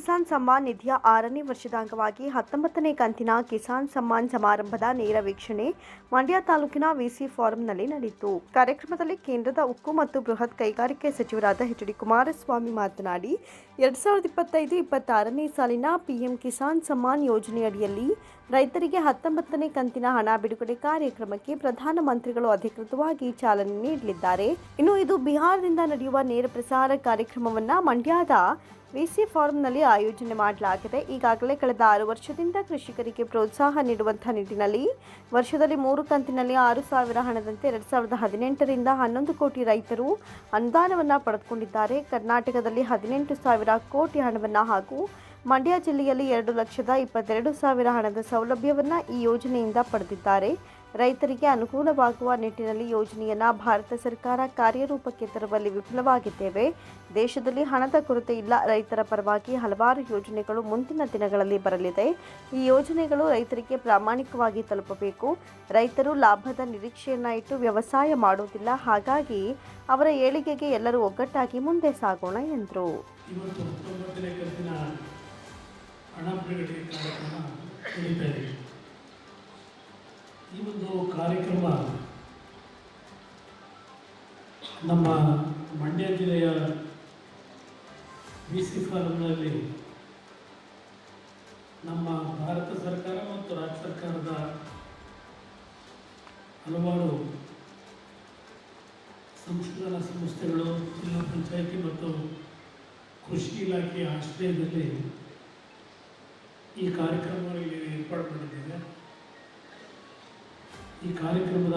ಕಿಸಾನ್ ಸಮ್ಮಾನ್ ನಿಧಿಯ ಆರನೇ ವರ್ಷದ ಅಂಗವಾಗಿ ಹತ್ತೊಂಬತ್ತನೇ ಕಂತಿನ ಕಿಸಾನ್ ಸಮ್ಮಾನ್ ಸಮಾರಂಭದ ನೇರ ವೀಕ್ಷಣೆ ಮಂಡ್ಯ ತಾಲೂಕಿನ ವಿಸಿ ಫಾರಂನಲ್ಲಿ ನಡೆಯಿತು. ಕಾರ್ಯಕ್ರಮದಲ್ಲಿ ಕೇಂದ್ರದ ಉಕ್ಕು ಮತ್ತು ಬೃಹತ್ ಕೈಗಾರಿಕೆ ಸಚಿವರಾದ ಎಚ್ ಡಿ ಕುಮಾರಸ್ವಾಮಿ ಮಾತನಾಡಿ, ಎರಡು ಸಾವಿರದ ಇಪ್ಪತ್ತೈದು ಇಪ್ಪತ್ತಾರನೇ ಸಾಲಿನ ಪಿಎಂ ಕಿಸಾನ್ ಸಮ್ಮಾನ್ ಯೋಜನೆಯಡಿಯಲ್ಲಿ ರೈತರಿಗೆ ಹತ್ತೊಂಬತ್ತನೇ ಕಂತಿನ ಹಣ ಬಿಡುಗಡೆ ಕಾರ್ಯಕ್ರಮಕ್ಕೆ ಪ್ರಧಾನಮಂತ್ರಿಗಳು ಅಧಿಕೃತವಾಗಿ ಚಾಲನೆ ನೀಡಲಿದ್ದಾರೆ. ಇನ್ನು ಇದು ಬಿಹಾರದಿಂದ ನಡೆಯುವ ನೇರ ಪ್ರಸಾರ ಕಾರ್ಯಕ್ರಮವನ್ನು ಮಂಡ್ಯದ ವಿಸಿ ಫಾರಂನಲ್ಲಿ ಆಯೋಜನೆ ಮಾಡಲಾಗಿದೆ. ಈಗಾಗಲೇ ಕಳೆದ ಆರು ವರ್ಷದಿಂದ ಕೃಷಿಕರಿಗೆ ಪ್ರೋತ್ಸಾಹ ನೀಡುವಂತಹ ನಿಟ್ಟಿನಲ್ಲಿ ವರ್ಷದಲ್ಲಿ ಮೂರು ಕಂತಿನಲ್ಲಿ ಆರು ಸಾವಿರ ಹಣದಂತೆ ಎರಡು ಸಾವಿರದ ಹದಿನೆಂಟರಿಂದ ಹನ್ನೊಂದು ಕೋಟಿ ರೈತರು ಅನುದಾನವನ್ನು ಪಡೆದುಕೊಂಡಿದ್ದಾರೆ. ಕರ್ನಾಟಕದಲ್ಲಿ ಹದಿನೆಂಟು ಸಾವಿರ ಕೋಟಿ ಹಣವನ್ನು ಹಾಗೂ ಮಂಡ್ಯ ಜಿಲ್ಲೆಯಲ್ಲಿ ಎರಡು ಲಕ್ಷದ ಇಪ್ಪತ್ತೆರಡು ಸಾವಿರ ಹಣದ ಸೌಲಭ್ಯವನ್ನು ಈ ಯೋಜನೆಯಿಂದ ಪಡೆದಿದ್ದಾರೆ. ರೈತರಿಗೆ ಅನುಕೂಲವಾಗುವ ನಿಟ್ಟಿನಲ್ಲಿ ಯೋಜನೆಯನ್ನು ಭಾರತ ಸರ್ಕಾರ ಕಾರ್ಯರೂಪಕ್ಕೆ ತರುವಲ್ಲಿ ವಿಫಲವಾಗಿದ್ದೇವೆ. ದೇಶದಲ್ಲಿ ಹಣದ ಕೊರತೆ ಇಲ್ಲ. ರೈತರ ಪರವಾಗಿ ಹಲವಾರು ಯೋಜನೆಗಳು ಮುಂದಿನ ದಿನಗಳಲ್ಲಿ ಬರಲಿದೆ. ಈ ಯೋಜನೆಗಳು ರೈತರಿಗೆ ಪ್ರಾಮಾಣಿಕವಾಗಿ ತಲುಪಬೇಕು. ರೈತರು ಲಾಭದ ನಿರೀಕ್ಷೆಯನ್ನ ಇಟ್ಟು ವ್ಯವಸಾಯ ಮಾಡುವುದಿಲ್ಲ. ಹಾಗಾಗಿ ಅವರ ಏಳಿಗೆಗೆ ಎಲ್ಲರೂ ಒಗ್ಗಟ್ಟಾಗಿ ಮುಂದೆ ಸಾಗೋಣ ಎಂದರು. ಹಣ ಈ ಒಂದು ಕಾರ್ಯಕ್ರಮ ನಮ್ಮ ಮಂಡ್ಯ ಜಿಲ್ಲೆಯ ಬಿ ಸಿ ಫಾರಂನಲ್ಲಿ ನಮ್ಮ ಭಾರತ ಸರ್ಕಾರ ಮತ್ತು ರಾಜ್ಯ ಸರ್ಕಾರದ ಹಲವಾರು ಸಂಶೋಧನಾ ಸಂಸ್ಥೆಗಳು, ಜಿಲ್ಲಾ ಪಂಚಾಯಿತಿ ಮತ್ತು ಕೃಷಿ ಇಲಾಖೆಯ ಆಶ್ರಯದಲ್ಲಿ ಈ ಕಾರ್ಯಕ್ರಮಗಳಿಗೆ ಏರ್ಪಾಡು ಮಾಡಿದ್ದೇವೆ. ಈ ಕಾರ್ಯಕ್ರಮದ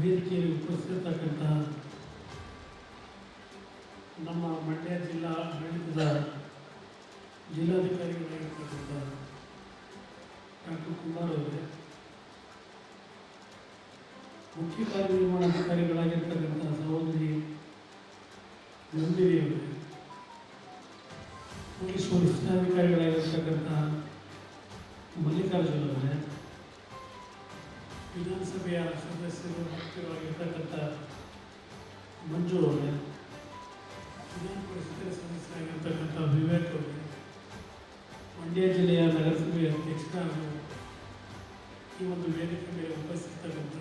ವೇದಿಕೆಯಲ್ಲಿ ಉಪಸ್ಥಿತಕ್ಕಂಥ ನಮ್ಮ ಮಂಡ್ಯ ಜಿಲ್ಲಾ ಆಡಳಿತದ ಜಿಲ್ಲಾಧಿಕಾರಿಗಳಾಗಿರ್ತಕ್ಕಂಥ ಡಾಕ್ಟರ್ ಕುಮಾರ್ ಅವರೇ, ಮುಖ್ಯ ಕಾರ್ಯನಿರ್ವಹಣಾಧಿಕಾರಿಗಳಾಗಿರ್ತಕ್ಕಂಥ ಸಹೋದರಿ ನಂದಿನಿ ಅವರೇ ಪೊಲೀಸ್ ವರಿಷ್ಠಾಧಿಕಾರಿಗಳಾಗಿರ್ತಕ್ಕಂಥ ಮಲ್ಲಿಕಾರ್ಜುನ ಅವರೇ ವಿಧಾನಸಭೆಯ ಸದಸ್ಯರು ಮುಖ್ಯವಾಗಿರ್ತಕ್ಕಂಥ ಮಂಜು ಅವರೇ, ವಿಧಾನ ಪರಿಷತ್ತಿನ ಸದಸ್ಯರಾಗಿರ್ತಕ್ಕಂಥ ವಿವೇಕ್ ಅವರೇ, ಮಂಡ್ಯ ಜಿಲ್ಲೆಯ ನಗರಸಭೆಯ ಅಧ್ಯಕ್ಷ ಹಾಗೂ ಈ ಒಂದು ವೇದಿಕೆ ಮೇಲೆ ಉಪಸ್ಥಿತಕ್ಕಂಥ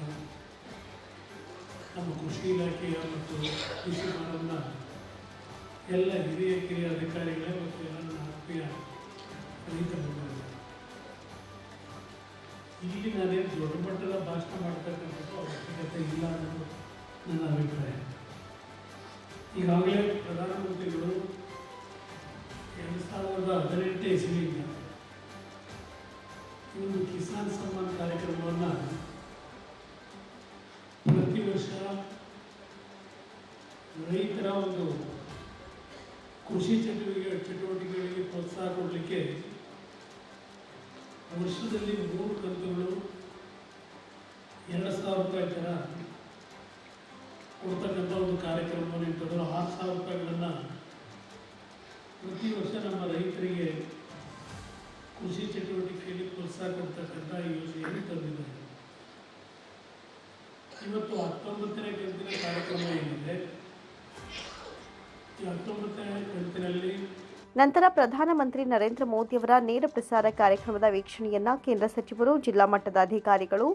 ನಮ್ಮ ಕೃಷಿ ಇಲಾಖೆಯ ಮತ್ತು ಕೃಷಿ ಮಾನವನ ಎಲ್ಲ ಹಿರಿಯ ಕಿರಿಯ ಅಧಿಕಾರಿಗಳೇ ಮತ್ತು ಎಲ್ಲ ಆತ್ಮೀಯ ರೈತ ಬಂಧುಗಳೇ ಇಲ್ಲಿ ನಾನೇನು ದೊಡ್ಡ ಮಟ್ಟದ ಭಾಷಣ ಮಾಡ್ತಕ್ಕಂಥದ್ದು ಅವಶ್ಯಕತೆ ಇಲ್ಲ ಅನ್ನೋದು ನನ್ನ ಅಭಿಪ್ರಾಯ. ಈಗಾಗಲೇ ಪ್ರಧಾನಮಂತ್ರಿಗಳು ಎರಡು ಸಾವಿರದ ಹದಿನೆಂಟು ಇಸ್ವಿಯಿಂದ ಒಂದು ಕಿಸಾನ್ ಸಮ್ಮಾನ್ ಕಾರ್ಯಕ್ರಮವನ್ನು ಪ್ರತಿ ವರ್ಷ ರೈತರ ಒಂದು ಕೃಷಿ ಚಟುವಟಿಕೆ ಚಟುವಟಿಕೆಗಳಿಗೆ ಪ್ರೋತ್ಸಾಹ ಕೊಡಲಿಕ್ಕೆ ವರ್ಷದಲ್ಲಿ ಮೂರು ಕಂತುಗಳು ಎರಡು ಸಾವಿರ ರೂಪಾಯಿ ಜನ ಕೊಡ್ತಕ್ಕಂಥ ಒಂದು ಕಾರ್ಯಕ್ರಮವನ್ನು ಇಟ್ಟಿದ್ರು. ಆರು ಸಾವಿರ ರೂಪಾಯಿಗಳನ್ನು ಪ್ರತಿ ವರ್ಷ ನಮ್ಮ ರೈತರಿಗೆ ಕೃಷಿ ಚಟುವಟಿಕೆಯಲ್ಲಿ ಪ್ರೋತ್ಸಾಹ ಕೊಡ್ತಕ್ಕಂಥ ಯೋಜನೆಯನ್ನು ತಂದಿದ್ದಾರೆ ಇವತ್ತು ಹತ್ತೊಂಬತ್ತನೇ ಕಂತಿನ ಕಾರ್ಯಕ್ರಮ ಏನಿದೆ? ಈ ಹತ್ತೊಂಬತ್ತನೇ ಕಂತಿನಲ್ಲಿ ನಂತರ ಪ್ರಧಾನಮಂತ್ರಿ ನರೇಂದ್ರ ಮೋದಿಯವರ ನೇರ ಪ್ರಸಾರ ಕಾರ್ಯಕ್ರಮದ ವೀಕ್ಷಣೆಯನ್ನ ಕೇಂದ್ರ ಸಚಿವರು, ಜಿಲ್ಲಾ ಮಟ್ಟದ ಅಧಿಕಾರಿಗಳು,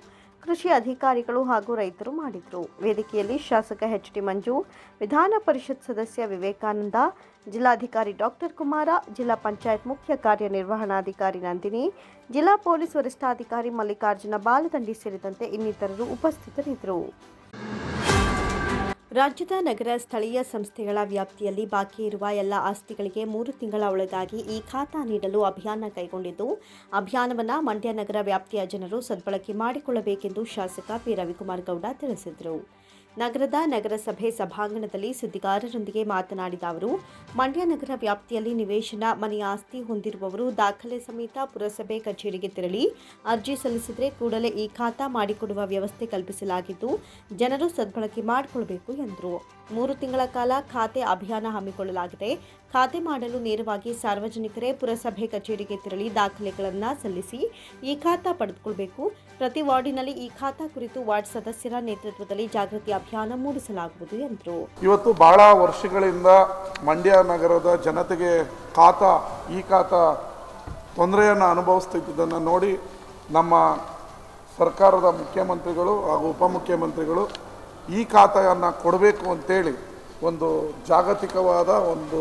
ಕೃಷಿ ಅಧಿಕಾರಿಗಳು ಹಾಗೂ ರೈತರು ಮಾಡಿದರು. ವೇದಿಕೆಯಲ್ಲಿ ಶಾಸಕ ಎಚ್ ಡಿ ಮಂಜು, ವಿಧಾನ ಪರಿಷತ್ ಸದಸ್ಯ ವಿವೇಕಾನಂದ, ಜಿಲ್ಲಾಧಿಕಾರಿ ಡಾಕ್ಟರ್ ಕುಮಾರ, ಜಿಲ್ಲಾ ಪಂಚಾಯತ್ ಮುಖ್ಯ ಕಾರ್ಯನಿರ್ವಹಣಾಧಿಕಾರಿ ನಂದಿನಿ, ಜಿಲ್ಲಾ ಪೊಲೀಸ್ ವರಿಷ್ಠಾಧಿಕಾರಿ ಮಲ್ಲಿಕಾರ್ಜುನ ಬಾಲದಂಡಿ ಸೇರಿದಂತೆ ಇನ್ನಿತರರು ಉಪಸ್ಥಿತರಿದ್ದರು. ರಾಜ್ಯದ ನಗರ ಸ್ಥಳೀಯ ಸಂಸ್ಥೆಗಳ ವ್ಯಾಪ್ತಿಯಲ್ಲಿ ಬಾಕಿ ಇರುವ ಎಲ್ಲ ಆಸ್ತಿಗಳಿಗೆ ಮೂರು ತಿಂಗಳ ಒಳಗಾಗಿ ಈ ಖಾತಾ ನೀಡಲು ಅಭಿಯಾನ ಕೈಗೊಂಡಿದ್ದು, ಅಭಿಯಾನವನ್ನು ಮಂಡ್ಯ ನಗರ ವ್ಯಾಪ್ತಿಯ ಜನರು ಸದ್ಬಳಕೆ ಮಾಡಿಕೊಳ್ಳಬೇಕೆಂದು ಶಾಸಕ ಪಿ. ರವಿಕುಮಾರ್ ಗೌಡ ತಿಳಿಸಿದರು. ನಗರದ ನಗರಸಭೆ ಸಭಾಂಗಣದಲ್ಲಿ ಸುದ್ದಿಗಾರರೊಂದಿಗೆ ಮಾತನಾಡಿದ ಅವರು, ಮಂಡ್ಯ ನಗರ ವ್ಯಾಪ್ತಿಯಲ್ಲಿ ನಿವೇಶನ ಮನೆ ಆಸ್ತಿ ಹೊಂದಿರುವವರು ದಾಖಲೆ ಸಮೇತ ಪುರಸಭೆ ಕಚೇರಿಗೆ ತೆರಳಿ ಅರ್ಜಿ ಸಲ್ಲಿಸಿದರೆ ಕೂಡಲೇ ಈ ಖಾತಾ ಮಾಡಿಕೊಡುವ ವ್ಯವಸ್ಥೆ ಕಲ್ಪಿಸಲಾಗಿದ್ದು, ಜನರು ಸದ್ಬಳಕೆ ಮಾಡಿಕೊಳ್ಬೇಕು ಎಂದರು. ಮೂರು ತಿಂಗಳ ಕಾಲ ಖಾತೆ ಅಭಿಯಾನ ಹಮ್ಮಿಕೊಳ್ಳಲಾಗಿದೆ. ಖಾತೆ ಮಾಡಲು ನೇರವಾಗಿ ಸಾರ್ವಜನಿಕರೇ ಪುರಸಭೆ ಕಚೇರಿಗೆ ತೆರಳಿ ದಾಖಲೆಗಳನ್ನು ಸಲ್ಲಿಸಿ ಈ ಖಾತಾ ಪಡೆದುಕೊಳ್ಳಬೇಕು ಪ್ರತಿ ವಾರ್ಡಿನಲ್ಲಿ ಈ ಖಾತಾ ಕುರಿತು ವಾರ್ಡ್ ಸದಸ್ಯರ ನೇತೃತ್ವದಲ್ಲಿ ಜಾಗೃತಿ ಅಭಿಯಾನ ಮೂಡಿಸಲಾಗುವುದು ಎಂದರು. ಇವತ್ತು ಬಹಳ ವರ್ಷಗಳಿಂದ ಮಂಡ್ಯ ನಗರದ ಜನತೆಗೆ ಖಾತಾ, ಈ ಖಾತಾ ತೊಂದರೆಯನ್ನು ಅನುಭವಿಸ್ತಿದ್ದನ್ನು ನೋಡಿ ನಮ್ಮ ಸರ್ಕಾರದ ಮುಖ್ಯಮಂತ್ರಿಗಳು ಹಾಗೂ ಉಪಮುಖ್ಯಮಂತ್ರಿಗಳು ಈ ಖಾತೆಯನ್ನು ಕೊಡಬೇಕು ಅಂತೇಳಿ ಒಂದು ಜಾಗತಿಕವಾದ ಒಂದು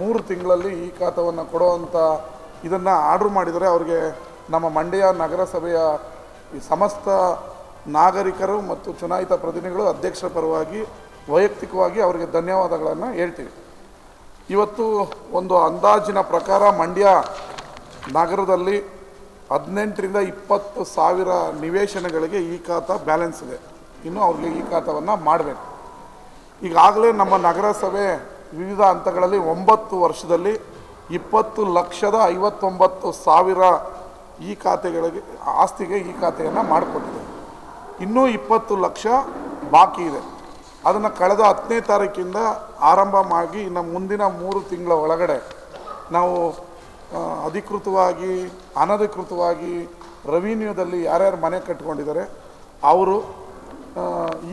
ಮೂರು ತಿಂಗಳಲ್ಲಿ ಈ ಖಾತವನ್ನು ಕೊಡುವಂಥ ಇದನ್ನು ಆರ್ಡ್ರ್ ಮಾಡಿದರೆ ಅವರಿಗೆ ನಮ್ಮ ಮಂಡ್ಯ ನಗರಸಭೆಯ ಈ ಸಮಸ್ತ ನಾಗರಿಕರು ಮತ್ತು ಚುನಾಯಿತ ಪ್ರತಿನಿಧಿಗಳು ಅಧ್ಯಕ್ಷರ ಪರವಾಗಿ ವೈಯಕ್ತಿಕವಾಗಿ ಅವರಿಗೆ ಧನ್ಯವಾದಗಳನ್ನು ಹೇಳ್ತೀವಿ. ಇವತ್ತು ಒಂದು ಅಂದಾಜಿನ ಪ್ರಕಾರ ಮಂಡ್ಯ ನಗರದಲ್ಲಿ ಹದಿನೆಂಟರಿಂದ ಇಪ್ಪತ್ತು ಸಾವಿರ ನಿವೇಶನಗಳಿಗೆ ಈ ಖಾತ ಬ್ಯಾಲೆನ್ಸ್ ಇದೆ. ಇನ್ನು ಅವ್ರಿಗೆ ಈ ಖಾತವನ್ನು ಮಾಡಬೇಕು. ಈಗಾಗಲೇ ನಮ್ಮ ನಗರಸಭೆ ವಿವಿಧ ಹಂತಗಳಲ್ಲಿ ಒಂಬತ್ತು ವರ್ಷದಲ್ಲಿ ಇಪ್ಪತ್ತು ಲಕ್ಷದ ಐವತ್ತೊಂಬತ್ತು ಸಾವಿರ ಈ ಖಾತೆಗಳಿಗೆ, ಆಸ್ತಿಗೆ ಈ ಖಾತೆಯನ್ನು ಮಾಡಿಕೊಟ್ಟಿದೆ. ಇನ್ನೂ ಇಪ್ಪತ್ತು ಲಕ್ಷ ಬಾಕಿ ಇದೆ. ಅದನ್ನು ಕಳೆದ ಹತ್ತನೇ ತಾರೀಕಿಂದ ಆರಂಭ ಮಾಡಿ ಇನ್ನು ಮುಂದಿನ ಮೂರು ತಿಂಗಳ ಒಳಗಡೆ ನಾವು ಅಧಿಕೃತವಾಗಿ, ಅನಧಿಕೃತವಾಗಿ ರೆವಿನ್ಯೂದಲ್ಲಿ ಯಾರ್ಯಾರು ಮನೆ ಕಟ್ಕೊಂಡಿದ್ದಾರೆ, ಅವರು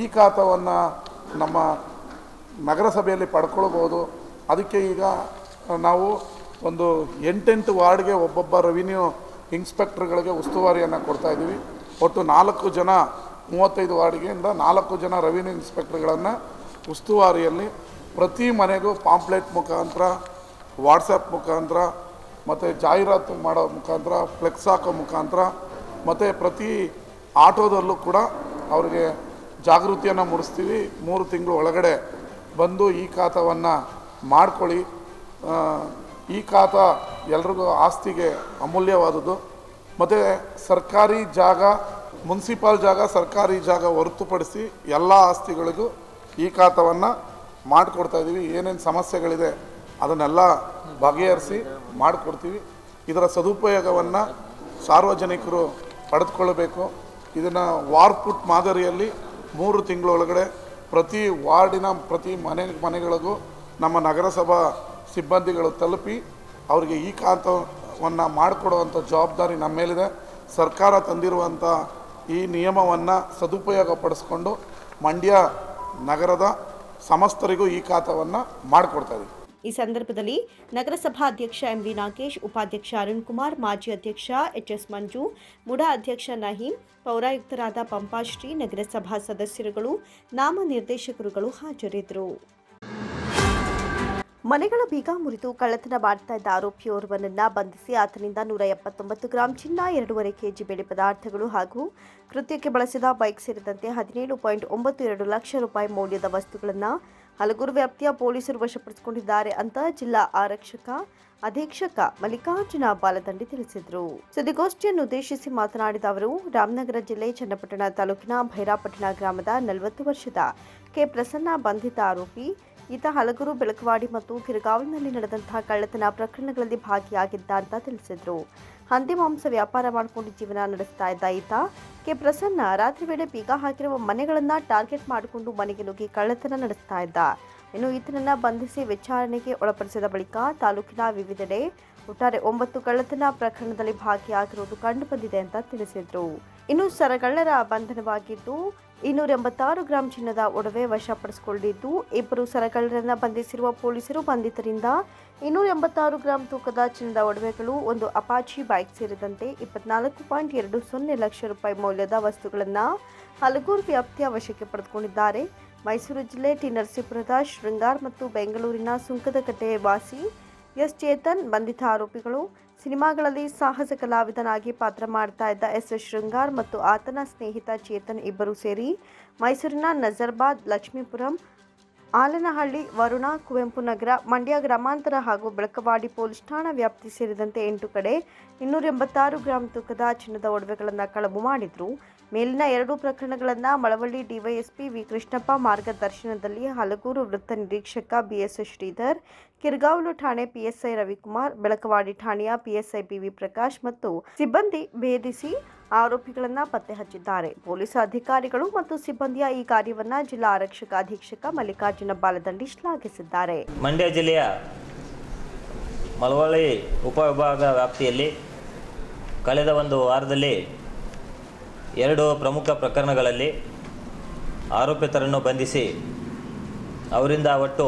ಈ ಖಾತವನ್ನು ನಮ್ಮ ನಗರಸಭೆಯಲ್ಲಿ ಪಡ್ಕೊಳ್ಬೋದು. ಅದಕ್ಕೆ ಈಗ ನಾವು ಒಂದು ಎಂಟೆಂಟು ವಾರ್ಡ್ಗೆ ಒಬ್ಬೊಬ್ಬ ರೆವಿನ್ಯೂ ಇನ್ಸ್ಪೆಕ್ಟ್ರ್ಗಳಿಗೆ ಉಸ್ತುವಾರಿಯನ್ನು ಕೊಡ್ತಾ ಇದ್ದೀವಿ ಒಟ್ಟು ನಾಲ್ಕು ಜನ ಮೂವತ್ತೈದು ವಾರ್ಡ್ಗೆಯಿಂದ ನಾಲ್ಕು ಜನ ರೆವಿನ್ಯೂ ಇನ್ಸ್ಪೆಕ್ಟರ್ಗಳನ್ನು ಉಸ್ತುವಾರಿಯಲ್ಲಿ ಪ್ರತಿ ಮನೆಗೂ ಪಾಂಪ್ಲೆಟ್ ಮುಖಾಂತರ ವಾಟ್ಸಪ್ ಮುಖಾಂತರ, ಮತ್ತು ಜಾಹೀರಾತು ಮಾಡೋ ಮುಖಾಂತರ ಫ್ಲೆಕ್ಸ್ ಹಾಕೋ ಮುಖಾಂತರ, ಮತ್ತು ಪ್ರತಿ ಆಟೋದಲ್ಲೂ ಕೂಡ ಅವರಿಗೆ ಜಾಗೃತಿಯನ್ನು ಮೂಡಿಸ್ತೀವಿ. ಮೂರು ತಿಂಗಳು ಒಳಗಡೆ ಬಂದು ಈ ಖಾತವನ್ನು ಮಾಡ್ಕೊಳ್ಳಿ. ಈ ಖಾತ ಎಲ್ರಿಗೂ ಆಸ್ತಿಗೆ ಅಮೂಲ್ಯವಾದದ್ದು. ಮತ್ತು ಸರ್ಕಾರಿ ಜಾಗ ಮುನ್ಸಿಪಾಲ್ ಜಾಗ, ಸರ್ಕಾರಿ ಜಾಗ ಹೊರತುಪಡಿಸಿ ಎಲ್ಲ ಆಸ್ತಿಗಳಿಗೂ ಈ ಖಾತವನ್ನು ಮಾಡಿಕೊಡ್ತಾ ಇದ್ದೀವಿ ಏನೇನು ಸಮಸ್ಯೆಗಳಿದೆ ಅದನ್ನೆಲ್ಲ ಬಗೆಹರಿಸಿ ಮಾಡಿಕೊಡ್ತೀವಿ. ಇದರ ಸದುಪಯೋಗವನ್ನು ಸಾರ್ವಜನಿಕರು ಪಡೆದುಕೊಳ್ಳಬೇಕು. ಇದನ್ನು ವಾರ್ಪುಟ್ ಮಾದರಿಯಲ್ಲಿ ಮೂರು ತಿಂಗಳೊಳಗಡೆ ಪ್ರತಿ ವಾರ್ಡಿನ, ಪ್ರತಿ ಮನೆ, ಮನೆಗಳಿಗೂ ನಮ್ಮ ನಗರಸಭಾ ಸಿಬ್ಬಂದಿಗಳು ತಲುಪಿ ಅವರಿಗೆ ಈ ಖಾತವನ್ನು ಮಾಡಿಕೊಡುವಂಥ ಜವಾಬ್ದಾರಿ ನಮ್ಮ ಮೇಲಿದೆ. ಸರ್ಕಾರ ತಂದಿರುವಂಥ ಈ ನಿಯಮವನ್ನು ಸದುಪಯೋಗ ಪಡಿಸ್ಕೊಂಡು ಮಂಡ್ಯ ನಗರದ ಸಮಸ್ತರಿಗೂ ಈ ಖಾತವನ್ನು ಮಾಡಿಕೊಡ್ತಾ ಇದ್ದೀವಿ ಈ ಸಂದರ್ಭದಲ್ಲಿ ನಗರಸಭಾ ಅಧ್ಯಕ್ಷ ಎಂವಿ ನಾಗೇಶ್, ಉಪಾಧ್ಯಕ್ಷ ಅರುಣ್ ಕುಮಾರ್, ಮಾಜಿ ಅಧ್ಯಕ್ಷ ಎಚ್ ಎಸ್ ಮಂಜು, ಮುಡಾ ಅಧ್ಯಕ್ಷ ನಹೀಂ, ಪೌರಾಯುಕ್ತರಾದ ಪಂಪಾಶ್ರೀ, ನಗರಸಭಾ ಸದಸ್ಯರುಗಳು ನಾಮನಿರ್ದೇಶಕರುಗಳು ಹಾಜರಿದ್ದರು. ಮನೆಗಳ ಬೀಗ ಮುರಿದು ಕಳ್ಳತನ ಮಾಡ್ತಾ ಇದ್ದ ಆರೋಪಿಯೋರ್ವನನ್ನ ಬಂಧಿಸಿ ಆತನಿಂದ ನೂರ ಎಪ್ಪತ್ತೊಂಬತ್ತು ಗ್ರಾಂ ಚಿನ್ನ, ಎರಡೂವರೆ ಕೆಜಿ ಬೆಳೆ ಪದಾರ್ಥಗಳು ಹಾಗೂ ಕೃತ್ಯಕ್ಕೆ ಬಳಸಿದ ಬೈಕ್ ಸೇರಿದಂತೆ ಹದಿನೇಳು ಪಾಯಿಂಟ್ ಒಂಬತ್ತು ಎರಡು ಲಕ್ಷ ರೂಪಾಯಿ ಮೌಲ್ಯದ ವಸ್ತುಗಳನ್ನು ಹಲಗೂರು ವ್ಯಾಪ್ತಿಯ ಪೊಲೀಸರು ವಶಪಡಿಸಿಕೊಂಡಿದ್ದಾರೆ ಅಂತ ಜಿಲ್ಲಾ ಆರಕ್ಷಕ ಅಧೀಕ್ಷಕ ಮಲ್ಲಿಕಾರ್ಜುನ ಬಾಲದಂಡಿ ತಿಳಿಸಿದರು. ಸುದ್ದಿಗೋಷ್ಠಿಯನ್ನು ಉದ್ದೇಶಿಸಿ ಮಾತನಾಡಿದ ಅವರು, ರಾಮನಗರ ಜಿಲ್ಲೆ ಚನ್ನಪಟ್ಟಣ ತಾಲೂಕಿನ ಭೈರಾಪಟ್ಟಣ ಗ್ರಾಮದ ನಲವತ್ತು ವರ್ಷದ ಕೆ ಪ್ರಸನ್ನ ಬಂಧಿತ ಆರೋಪಿ ಈತ ಹಲಗೂರು ಬೆಳಕವಾಡಿ ಮತ್ತು ಕಿರಗಾವಿನಲ್ಲಿ ನಡೆದಂತಹ ಕಳ್ಳತನ ಪ್ರಕರಣಗಳಲ್ಲಿ ಭಾಗಿಯಾಗಿದ್ದ ಅಂತ ತಿಳಿಸಿದರು. ಹಂದಿ ಮಾಂಸ ವ್ಯಾಪಾರ ಮಾಡಿಕೊಂಡು ಜೀವನ ನಡೆಸ್ತಾ ಇದ್ದ ಈತ, ಕೆ ಪ್ರಸನ್ನ ರಾತ್ರಿ ವೇಳೆ ಬೀಗ ಹಾಕಿರುವ ಮನೆಗಳನ್ನ ಟಾರ್ಗೆಟ್ ಮಾಡಿಕೊಂಡು ಮನೆಗೆ ನುಗ್ಗಿ ಕಳ್ಳತನ ನಡೆಸ್ತಾ ಇದ್ದ. ಇನ್ನು ಈತನನ್ನ ಬಂಧಿಸಿ ವಿಚಾರಣೆಗೆ ಒಳಪಡಿಸಿದ ಬಳಿಕ ತಾಲೂಕಿನ ವಿವಿಧೆಡೆ ಒಟ್ಟಾರೆ ಒಂಬತ್ತು ಕಳ್ಳತನ ಪ್ರಕರಣದಲ್ಲಿ ಭಾಗಿಯಾಗಿರುವುದು ಕಂಡುಬಂದಿದೆ ಅಂತ ತಿಳಿಸಿದರು. ಇನ್ನು ಸರಗಳ್ಳರ ಬಂಧನವಾಗಿದ್ದು ಇನ್ನೂರ ಎಂಬತ್ತಾರು ಗ್ರಾಂ ಚಿನ್ನದ ಒಡವೆ ವಶಪಡಿಸಿಕೊಂಡಿದ್ದು, ಇಬ್ಬರು ಸರಗಳರನ್ನು ಬಂಧಿಸಿರುವ ಪೊಲೀಸರು ಬಂಧಿತರಿಂದ ಇನ್ನೂರ ಎಂಬತ್ತಾರು ಗ್ರಾಂ ತೂಕದ ಚಿನ್ನದ ಒಡವೆಗಳು ಒಂದು ಅಪಾಚಿ ಬೈಕ್ ಸೇರಿದಂತೆ ಇಪ್ಪತ್ನಾಲ್ಕು ಪಾಯಿಂಟ್ ಎರಡು ಸೊನ್ನೆ ಲಕ್ಷ ರೂಪಾಯಿ ಮೌಲ್ಯದ ವಸ್ತುಗಳನ್ನು ಹಲಗೂರು ವ್ಯಾಪ್ತಿಯ ವಶಕ್ಕೆ ಪಡೆದುಕೊಂಡಿದ್ದಾರೆ. ಮೈಸೂರು ಜಿಲ್ಲೆ ಟಿ ನರಸೀಪುರದ ಶೃಂಗಾರ್ ಮತ್ತು ಬೆಂಗಳೂರಿನ ಸುಂಕದಕಟ್ಟೆ ವಾಸಿ ಎಸ್. ಚೇತನ್ ಬಂಧಿತ ಆರೋಪಿಗಳು ಸಿನಿಮಾಗಳಲ್ಲಿ ಸಾಹಸ ಕಲಾವಿದನಾಗಿ ಪಾತ್ರ ಮಾಡ್ತಾ ಇದ್ದ ಎಸ್ ಎಸ್ ಶೃಂಗಾರ್ ಮತ್ತು ಆತನ ಸ್ನೇಹಿತ ಚೇತನ್ ಇಬ್ಬರು ಸೇರಿ ಮೈಸೂರಿನ ನಜರ್ಬಾದ್, ಲಕ್ಷ್ಮೀಪುರಂ, ಆಲನಹಳ್ಳಿ, ವರುಣ, ಕುವೆಂಪು ನಗರ, ಮಂಡ್ಯ ಗ್ರಾಮಾಂತರ ಹಾಗೂ ಬೆಳಕವಾಡಿ ಪೊಲೀಸ್ ಠಾಣಾ ವ್ಯಾಪ್ತಿ ಸೇರಿದಂತೆ ಎಂಟು ಕಡೆ ಇನ್ನೂರ ಎಂಬತ್ತಾರು ಗ್ರಾಂ ತೂಕದ ಚಿನ್ನದ ಒಡವೆಗಳನ್ನು ಕಳವು ಮಾಡಿದ್ರು. ಮೇಲಿನ ಎರಡು ಪ್ರಕರಣಗಳನ್ನು ಮಳವಳ್ಳಿ ಡಿವೈಎಸ್ಪಿ ವಿ ಕೃಷ್ಣಪ್ಪ ಮಾರ್ಗದರ್ಶನದಲ್ಲಿ ಹಲಗೂರು ವೃತ್ತ ನಿರೀಕ್ಷಕ ಬಿಎಸ್ ಶ್ರೀಧರ್, ಕಿರ್ಗಾವಲು ಠಾಣೆ ಪಿಎಸ್ಐ ರವಿಕುಮಾರ್, ಬೆಳಕವಾಡಿ ಠಾಣೆಯ ಪಿಎಸ್ಐ ಪಿವಿ ಪ್ರಕಾಶ್ ಮತ್ತು ಸಿಬ್ಬಂದಿ ಭೇದಿಸಿ ಆರೋಪಿಗಳನ್ನು ಪತ್ತೆ ಹಚ್ಚಿದ್ದಾರೆ. ಪೊಲೀಸ್ ಅಧಿಕಾರಿಗಳು ಮತ್ತು ಸಿಬ್ಬಂದಿಯ ಈ ಕಾರ್ಯವನ್ನು ಜಿಲ್ಲಾ ಆರಕ್ಷಕ ಅಧೀಕ್ಷಕ ಮಲ್ಲಿಕಾರ್ಜುನ ಬಾಲದಂಡಿ ಶ್ಲಾಘಿಸಿದ್ದಾರೆ. ಮಂಡ್ಯ ಜಿಲ್ಲೆಯ ಮಳವಳ್ಳಿ ಉಪವಿಭಾಗ ವ್ಯಾಪ್ತಿಯಲ್ಲಿ ಕಳೆದ ಒಂದು ವಾರದಲ್ಲಿ ಎರಡು ಪ್ರಮುಖ ಪ್ರಕರಣಗಳಲ್ಲಿ ಆರೋಪಿತರನ್ನು ಬಂಧಿಸಿ ಅವರಿಂದ ಒಟ್ಟು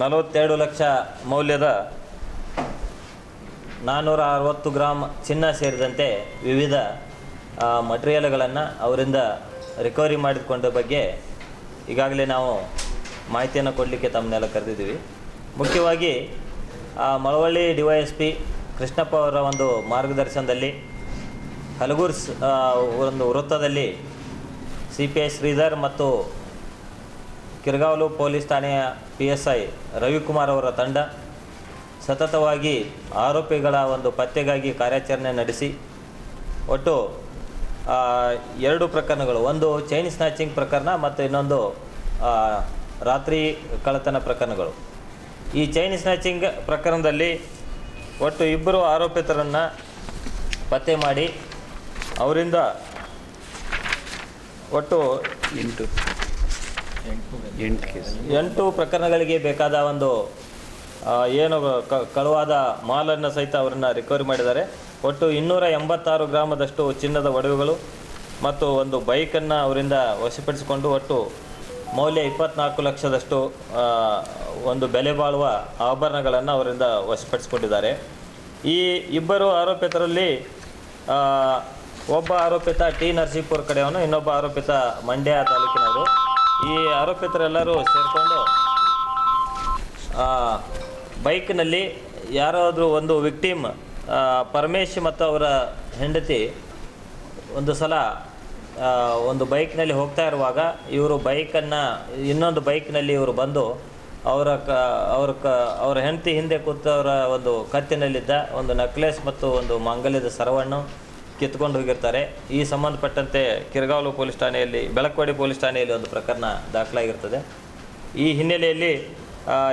ನಲವತ್ತೆರಡು ಲಕ್ಷ ಮೌಲ್ಯದ ನಾನ್ನೂರ ಅರವತ್ತು ಗ್ರಾಮ್ ಚಿನ್ನ ಸೇರಿದಂತೆ ವಿವಿಧ ಮಟೀರಿಯಲ್ಗಳನ್ನು ಅವರಿಂದ ರಿಕವರಿ ಮಾಡಿಕೊಂಡ ಬಗ್ಗೆ ಈಗಾಗಲೇ ನಾವು ಮಾಹಿತಿಯನ್ನು ಕೊಡಲಿಕ್ಕೆ ತಮ್ಮನ್ನೆಲ್ಲ ಕರೆದಿದ್ದೀವಿ. ಮುಖ್ಯವಾಗಿ Malavalli D Y S P Krishnappa ಅವರ ಒಂದು ಮಾರ್ಗದರ್ಶನದಲ್ಲಿ ಹಲಗೂರು ಒಂದು ವೃತ್ತದಲ್ಲಿ ಸಿ ಪಿ ಐ ಶ್ರೀಧರ್ ಮತ್ತು ಕಿರ್ಗಾವಲು ಪೊಲೀಸ್ ಠಾಣೆಯ ಪಿ ಎಸ್ ಐ ರವಿಕುಮಾರ್ ಅವರ ತಂಡ ಸತತವಾಗಿ ಆರೋಪಿಗಳ ಒಂದು ಪತ್ತೆಗಾಗಿ ಕಾರ್ಯಾಚರಣೆ ನಡೆಸಿ, ಒಟ್ಟು ಎರಡು ಪ್ರಕರಣಗಳು, ಒಂದು ಚೈನ್ ಸ್ನ್ಯಾಚಿಂಗ್ ಪ್ರಕರಣ ಮತ್ತು ಇನ್ನೊಂದು ರಾತ್ರಿ ಕಳ್ಳತನ ಪ್ರಕರಣಗಳು. ಈ ಚೈನ್ ಸ್ನ್ಯಾಚಿಂಗ್ ಪ್ರಕರಣದಲ್ಲಿ ಒಟ್ಟು ಇಬ್ಬರು ಆರೋಪಿತರನ್ನು ಪತ್ತೆ ಮಾಡಿ ಅವರಿಂದ ಒಟ್ಟು ಎಂಟು. ಎಂಟು ಪ್ರಕರಣಗಳಿಗೆ ಬೇಕಾದ ಒಂದು ಏನು ಕಳುವಾದ ಮಾಲನ್ನು ಸಹಿತ ಅವರನ್ನು ರಿಕವರಿ ಮಾಡಿದ್ದಾರೆ. ಒಟ್ಟು ಇನ್ನೂರ ಎಂಬತ್ತಾರು ಗ್ರಾಮದಷ್ಟು ಚಿನ್ನದ ಒಡವೆಗಳು ಮತ್ತು ಒಂದು ಬೈಕನ್ನು ಅವರಿಂದ ವಶಪಡಿಸಿಕೊಂಡು ಒಟ್ಟು ಮೌಲ್ಯ ಇಪ್ಪತ್ನಾಲ್ಕು ಲಕ್ಷದಷ್ಟು ಒಂದು ಬೆಲೆ ಬಾಳುವ ಆಭರಣಗಳನ್ನು ಅವರಿಂದ ವಶಪಡಿಸಿಕೊಂಡಿದ್ದಾರೆ. ಈ ಇಬ್ಬರು ಆರೋಪಿತರಲ್ಲಿ ಒಬ್ಬ ಆರೋಪಿತ ಟಿ ನರಸೀಪುರ ಕಡೆಯವನು, ಇನ್ನೊಬ್ಬ ಆರೋಪಿತ ಮಂಡ್ಯ ತಾಲೂಕಿನವರು. ಈ ಆರೋಪಿತರೆಲ್ಲರೂ ಸೇರಿಕೊಂಡು ಬೈಕ್ನಲ್ಲಿ ಯಾರಾದರೂ ಒಂದು ವಿಕ್ಟಿಮ್ ಪರಮೇಶ್ ಮತ್ತು ಅವರ ಹೆಂಡತಿ ಒಂದು ಸಲ ಒಂದು ಬೈಕ್ನಲ್ಲಿ ಹೋಗ್ತಾ ಇರುವಾಗ ಇವರು ಬೈಕನ್ನು, ಇನ್ನೊಂದು ಬೈಕ್ನಲ್ಲಿ ಇವರು ಬಂದು ಅವರ ಕ, ಅವ್ರ ಕ, ಅವರ ಹೆಂಡತಿ ಹಿಂದೆ ಕೂತವರ ಒಂದು ಕತ್ತಿನಲ್ಲಿದ್ದ ಒಂದು ನೆಕ್ಲೆಸ್ ಮತ್ತು ಒಂದು ಮಂಗಲ್ಯದ ಸರವನ್ನು ಕಿತ್ಕೊಂಡು ಹೋಗಿರ್ತಾರೆ. ಈ ಸಂಬಂಧಪಟ್ಟಂತೆ ಕಿರಗಾವಲು ಪೊಲೀಸ್ ಠಾಣೆಯಲ್ಲಿ ಬೆಳಕ್ವಾಡಿ ಪೊಲೀಸ್ ಠಾಣೆಯಲ್ಲಿ ಒಂದು ಪ್ರಕರಣ ದಾಖಲಾಗಿರ್ತದೆ. ಈ ಹಿನ್ನೆಲೆಯಲ್ಲಿ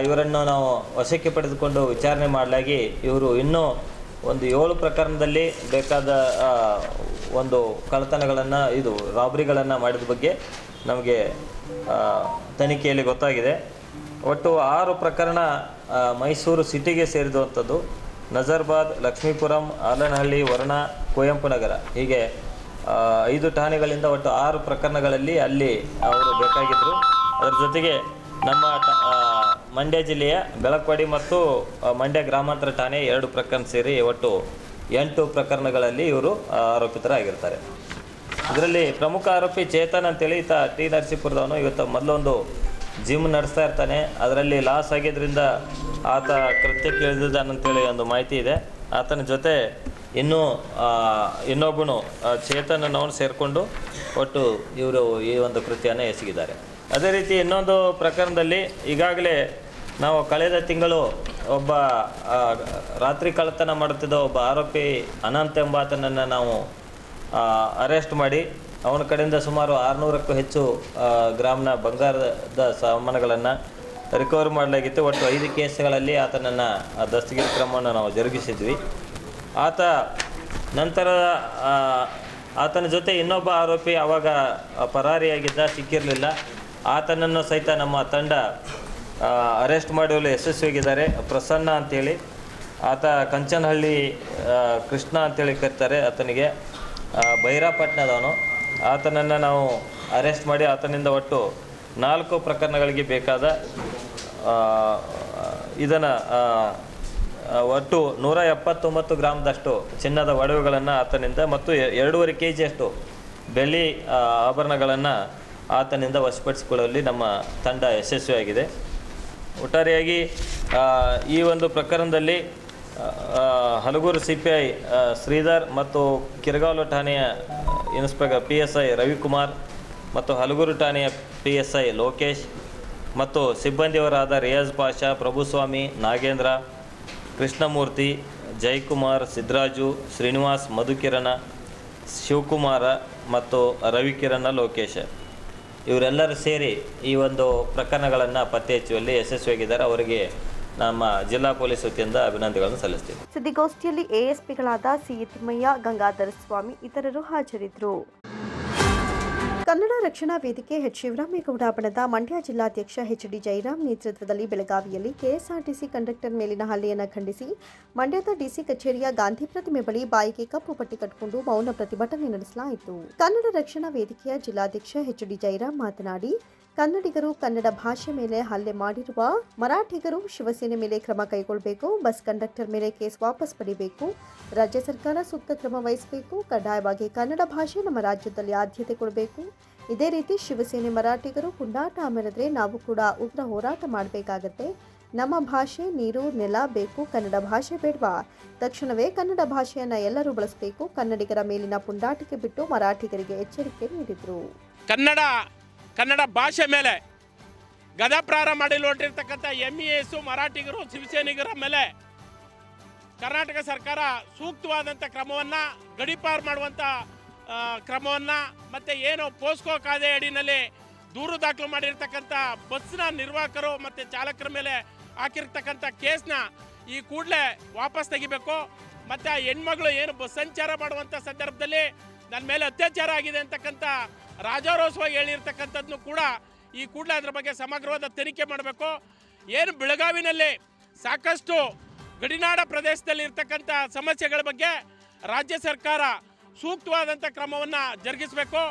ಇವರನ್ನು ನಾವು ವಶಕ್ಕೆ ಪಡೆದುಕೊಂಡು ವಿಚಾರಣೆ ಮಾಡಲಾಗಿ ಇವರು ಇನ್ನೂ ಒಂದು ಏಳು ಪ್ರಕರಣದಲ್ಲಿ ಬೇಕಾದ ಒಂದು ಕಳ್ಳತನಗಳನ್ನು, ಇದು ರಾಬ್ರಿಗಳನ್ನು ಮಾಡಿದ ಬಗ್ಗೆ ನಮಗೆ ತನಿಖೆಯಲ್ಲಿ ಗೊತ್ತಾಗಿದೆ. ಒಟ್ಟು ಆರು ಪ್ರಕರಣ ಮೈಸೂರು ಸಿಟಿಗೆ ಸೇರಿರುವಂಥದ್ದು ನಜರ್ಬಾದ್, ಲಕ್ಷ್ಮೀಪುರಂ, ಆಲನಹಳ್ಳಿ, ವರುಣ, ಕುವೆಂಪು ನಗರ. ಹೀಗೆ ಐದು ಠಾಣೆಗಳಿಂದ ಒಟ್ಟು ಆರು ಪ್ರಕರಣಗಳಲ್ಲಿ ಅಲ್ಲಿ ಅವರು ಬೇಕಾಗಿದ್ದರು ಅದರ ಜೊತೆಗೆ ನಮ್ಮ ಮಂಡ್ಯ ಜಿಲ್ಲೆಯ ಬೆಳಕ್ವಾಡಿ ಮತ್ತು ಮಂಡ್ಯ ಗ್ರಾಮಾಂತರ ಠಾಣೆ ಎರಡು ಪ್ರಕರಣ ಸೇರಿ ಒಟ್ಟು ಎಂಟು ಪ್ರಕರಣಗಳಲ್ಲಿ ಇವರು ಆರೋಪಿತರಾಗಿರ್ತಾರೆ. ಇದರಲ್ಲಿ ಪ್ರಮುಖ ಆರೋಪಿ ಚೇತನ್ ಅಂತೇಳಿ ಈತ ಟಿ ನರಸೀಪುರದವನು. ಇವತ್ತು ಮೊದಲೊಂದು ಜಿಮ್ ನಡೆಸ್ತಾ ಇರ್ತಾನೆ. ಅದರಲ್ಲಿ ಲಾಸ್ ಆಗಿದ್ದರಿಂದ ಆತ ಕೃತ್ಯಕ್ಕೆ ಇಳಿದಿದ್ದಾನಂತೇಳಿ ಒಂದು ಮಾಹಿತಿ ಇದೆ. ಆತನ ಜೊತೆ ಇನ್ನೂ ಇನ್ನೊಬ್ಬನು ಆ, ಚೇತನ್ ಅನ್ನೋನು ಸೇರಿಕೊಂಡು ಒಟ್ಟು ಇವರು ಈ ಒಂದು ಕೃತ್ಯನ ಎಸಗಿದ್ದಾರೆ. ಅದೇ ರೀತಿ ಇನ್ನೊಂದು ಪ್ರಕರಣದಲ್ಲಿ ಈಗಾಗಲೇ ನಾವು ಕಳೆದ ತಿಂಗಳು ಒಬ್ಬ ರಾತ್ರಿ ಕಳ್ಳತನ ಮಾಡುತ್ತಿದ್ದ ಒಬ್ಬ ಆರೋಪಿ ಅನಂತ್ ಎಂಬಾತನನ್ನು ನಾವು ಅರೆಸ್ಟ್ ಮಾಡಿ ಅವನ ಕಡೆಯಿಂದ ಸುಮಾರು ಆರುನೂರಕ್ಕೂ ಹೆಚ್ಚು ಗ್ರಾಮ್ನ ಬಂಗಾರದ ಸಾಮಾನುಗಳನ್ನು ರಿಕವರ್ ಮಾಡಲಾಗಿತ್ತು. ಒಟ್ಟು ಐದು ಕೇಸ್ಗಳಲ್ಲಿ ಆತನನ್ನು ದಸ್ತಗಿರಿ ಕ್ರಮವನ್ನು ನಾವು ಜರುಗಿಸಿದ್ವಿ. ಆತ ನಂತರ ಆತನ ಜೊತೆ ಇನ್ನೊಬ್ಬ ಆರೋಪಿ ಆವಾಗ ಪರಾರಿಯಾಗಿದ್ದ ಸಿಕ್ಕಿರಲಿಲ್ಲ. ಆತನನ್ನು ಸಹಿತ ನಮ್ಮ ತಂಡ ಅರೆಸ್ಟ್ ಮಾಡುವಲ್ಲಿ ಯಶಸ್ವಿಯಾಗಿದ್ದಾರೆ. ಪ್ರಸನ್ನ ಅಂಥೇಳಿ ಆತ ಕಂಚನಹಳ್ಳಿ ಕೃಷ್ಣ ಅಂತೇಳಿ ಕರೀತಾರೆ ಆತನಿಗೆ. ಬೈರಾಪಟ್ನದವನು ಆತನನ್ನು ನಾವು ಅರೆಸ್ಟ್ ಮಾಡಿ ಆತನಿಂದ ಒಟ್ಟು ನಾಲ್ಕು ಪ್ರಕರಣಗಳಿಗೆ ಬೇಕಾದ ಇದನ್ನು ಒಟ್ಟು ನೂರ ಎಪ್ಪತ್ತೊಂಬತ್ತು ಗ್ರಾಮ್ದಷ್ಟು ಚಿನ್ನದ ಒಡವೆಗಳನ್ನು ಆತನಿಂದ ಮತ್ತು ಎರಡೂವರೆ ಕೆ ಜಿಯಷ್ಟು ಬೆಳ್ಳಿ ಆಭರಣಗಳನ್ನು ಆತನಿಂದ ವಶಪಡಿಸಿಕೊಳ್ಳುವಲ್ಲಿ ನಮ್ಮ ತಂಡ ಯಶಸ್ವಿಯಾಗಿದೆ. ಒಟ್ಟಾರೆಯಾಗಿ ಈ ಒಂದು ಪ್ರಕರಣದಲ್ಲಿ Halagur C P I Sridhar ಮತ್ತು ಕಿರಗಾವಲು ಠಾಣೆಯ inspector P S I Ravikumar ಮತ್ತು ಹಲಗೂರು ಠಾಣೆಯ ಪಿ ಎಸ್ ಐ ಲೋಕೇಶ್ ಮತ್ತು ಸಿಬ್ಬಂದಿಯವರಾದ ರಿಯಾಜ್ ಪಾಷಾ, ಪ್ರಭುಸ್ವಾಮಿ, ನಾಗೇಂದ್ರ, ಕೃಷ್ಣಮೂರ್ತಿ ಜಯಕುಮಾರ್ ಸಿದ್ದರಾಜು ಶ್ರೀನಿವಾಸ್, ಮಧುಕಿರಣ, ಶಿವಕುಮಾರ ಮತ್ತು ರವಿಕಿರಣ ಲೋಕೇಶ್. ಇವರೆಲ್ಲರೂ ಸೇರಿ ಈ ಒಂದು ಪ್ರಕರಣಗಳನ್ನು ಪತ್ತೆ ಹಚ್ಚುವಲ್ಲಿ ಯಶಸ್ವಿಯಾಗಿದ್ದಾರೆ. ಅವರಿಗೆ ನಮ್ಮ ಜಿಲ್ಲಾ ಪೊಲೀಸ್ ವತಿಯಿಂದ ಅಭಿನಂದನೆಗಳನ್ನು ಸಲ್ಲಿಸ್ತೀವಿ ಸುದ್ದಿಗೋಷ್ಠಿಯಲ್ಲಿ ಎಎಸ್ಪಿಗಳಾದ ಸಿ ತಿಮ್ಮಯ್ಯ, ಗಂಗಾಧರ ಸ್ವಾಮಿ ಇತರರು ಹಾಜರಿದ್ದರು. ಕನ್ನಡ ರಕ್ಷಣಾ ವೇದಿಕೆ ಎಚ್ ಶಿವರಾಮೇಗೌಡ ಬಣದ ಮಂಡ್ಯ ಜಿಲ್ಲಾಧ್ಯಕ್ಷ ಎಚ್ ಡಿ ಜೈರಾಮ್ ನೇತೃತ್ವದಲ್ಲಿ ಬೆಳಗಾವಿಯಲ್ಲಿ ಕೆಎಸ್ಆರ್ಟಿಸಿ ಕಂಡಕ್ಟರ್ ಮೇಲಿನ ಹಲ್ಲೆಯನ್ನು ಖಂಡಿಸಿ ಮಂಡ್ಯದ ಡಿಸಿ ಕಚೇರಿಯ ಗಾಂಧಿ ಪ್ರತಿಮೆ ಬಳಿ ಬಾಯಿಗೆ ಕಪ್ಪು ಪಟ್ಟಿ ಕಟ್ಟಿಕೊಂಡು ಮೌನ ಪ್ರತಿಭಟನೆ ನಡೆಸಲಾಯಿತು. ಕನ್ನಡ ರಕ್ಷಣಾ ವೇದಿಕೆಯ ಜಿಲ್ಲಾಧ್ಯಕ್ಷ ಎಚ್ ಡಿ ಜೈರಾಮ್ ಮಾತನಾಡಿ ಕನ್ನಡಿಗರು ಕನ್ನಡ ಭಾಷೆ ಮೇಲೆ ಹಲ್ಲೆ ಮಾಡಿರುವ ಮರಾಠಿಗರು ಶಿವಸೇನೆ ಮೇಲೆ ಕ್ರಮ ಕೈಗೊಳ್ಳಬೇಕು ಬಸ್ ಕಂಡಕ್ಟರ್ ಮೇಲೆ ಕೇಸ್ ವಾಪಸ್ ಪಡಿಬೇಕು, ರಾಜ್ಯ ಸರ್ಕಾರ ಸೂಕ್ತ ಕ್ರಮ ವಹಿಸಬೇಕು, ಕಡ್ಡಾಯವಾಗಿ ಕನ್ನಡ ಭಾಷೆ ನಮ್ಮ ರಾಜ್ಯದಲ್ಲಿ ಆದ್ಯತೆ ಕೊಡಬೇಕು. ಇದೇ ರೀತಿ ಶಿವಸೇನೆ ಮರಾಠಿಗರು ಪುಂಡಾಟ ಮೆರೆದ್ರೆ ನಾವು ಕೂಡ ಉಗ್ರ ಹೋರಾಟ ಮಾಡಬೇಕಾಗತ್ತೆ. ನಮ್ಮ ಭಾಷೆ, ನೀರು, ನೆಲ ಬೇಕು, ಕನ್ನಡ ಭಾಷೆ ಬೇಡವಾ? ತಕ್ಷಣವೇ ಕನ್ನಡ ಭಾಷೆಯನ್ನು ಎಲ್ಲರೂ ಬಳಸಬೇಕು. ಕನ್ನಡಿಗರ ಮೇಲಿನ ಪುಂಡಾಟಿಕೆ ಬಿಟ್ಟು ಮರಾಠಿಗರಿಗೆ ಎಚ್ಚರಿಕೆ ನೀಡಿದರು. ಕನ್ನಡ ಕನ್ನಡ ಭಾಷೆ ಮೇಲೆ ಗದಾಪ್ರಾರ ಮಾಡಲು ಹೊರಟಿರ್ತಕ್ಕಂಥ ಎಂ ಇ ಎಸ್ ಮರಾಠಿಗರು, ಶಿವಸೇನಿಗರ ಮೇಲೆ ಕರ್ನಾಟಕ ಸರ್ಕಾರ ಸೂಕ್ತವಾದಂಥ ಕ್ರಮವನ್ನು, ಗಡೀಪಾರು ಮಾಡುವಂಥ ಕ್ರಮವನ್ನು ಮತ್ತು ಏನು ಪೋಸ್ಕೋ ಕಾಯ್ದೆ ಅಡಿನಲ್ಲಿ ದೂರು ದಾಖಲು ಮಾಡಿರ್ತಕ್ಕಂಥ ಬಸ್ನ ನಿರ್ವಾಹಕರು ಮತ್ತು ಚಾಲಕರ ಮೇಲೆ ಹಾಕಿರ್ತಕ್ಕಂಥ ಕೇಸ್ನ ಈ ಕೂಡಲೇ ವಾಪಸ್ ತೆಗಿಬೇಕು. ಮತ್ತು ಆ ಹೆಣ್ಮಗಳು ಏನು ಬಸ್ ಸಂಚಾರ ಮಾಡುವಂಥ ಸಂದರ್ಭದಲ್ಲಿ ನನ್ನ ಮೇಲೆ ಅತ್ಯಾಚಾರ ಆಗಿದೆ ಅಂತಕ್ಕಂಥ ರಾಜಾರೋತ್ಸವ ಹೇಳಿರ್ತಕ್ಕಂಥದ್ದನ್ನು ಕೂಡ ಈ ಕೂಡಲೇ ಅದರ ಬಗ್ಗೆ ಸಮಗ್ರವಾದ ತನಿಖೆ ಮಾಡಬೇಕು. ಏನು ಬೆಳಗಾವಿನಲ್ಲಿ ಸಾಕಷ್ಟು ಗಡಿನಾಡ ಪ್ರದೇಶದಲ್ಲಿ ಇರ್ತಕ್ಕಂಥ ಸಮಸ್ಯೆಗಳ ಬಗ್ಗೆ ರಾಜ್ಯ ಸರ್ಕಾರ ಸೂಕ್ತವಾದಂಥ ಕ್ರಮವನ್ನು ಜರುಗಿಸಬೇಕು.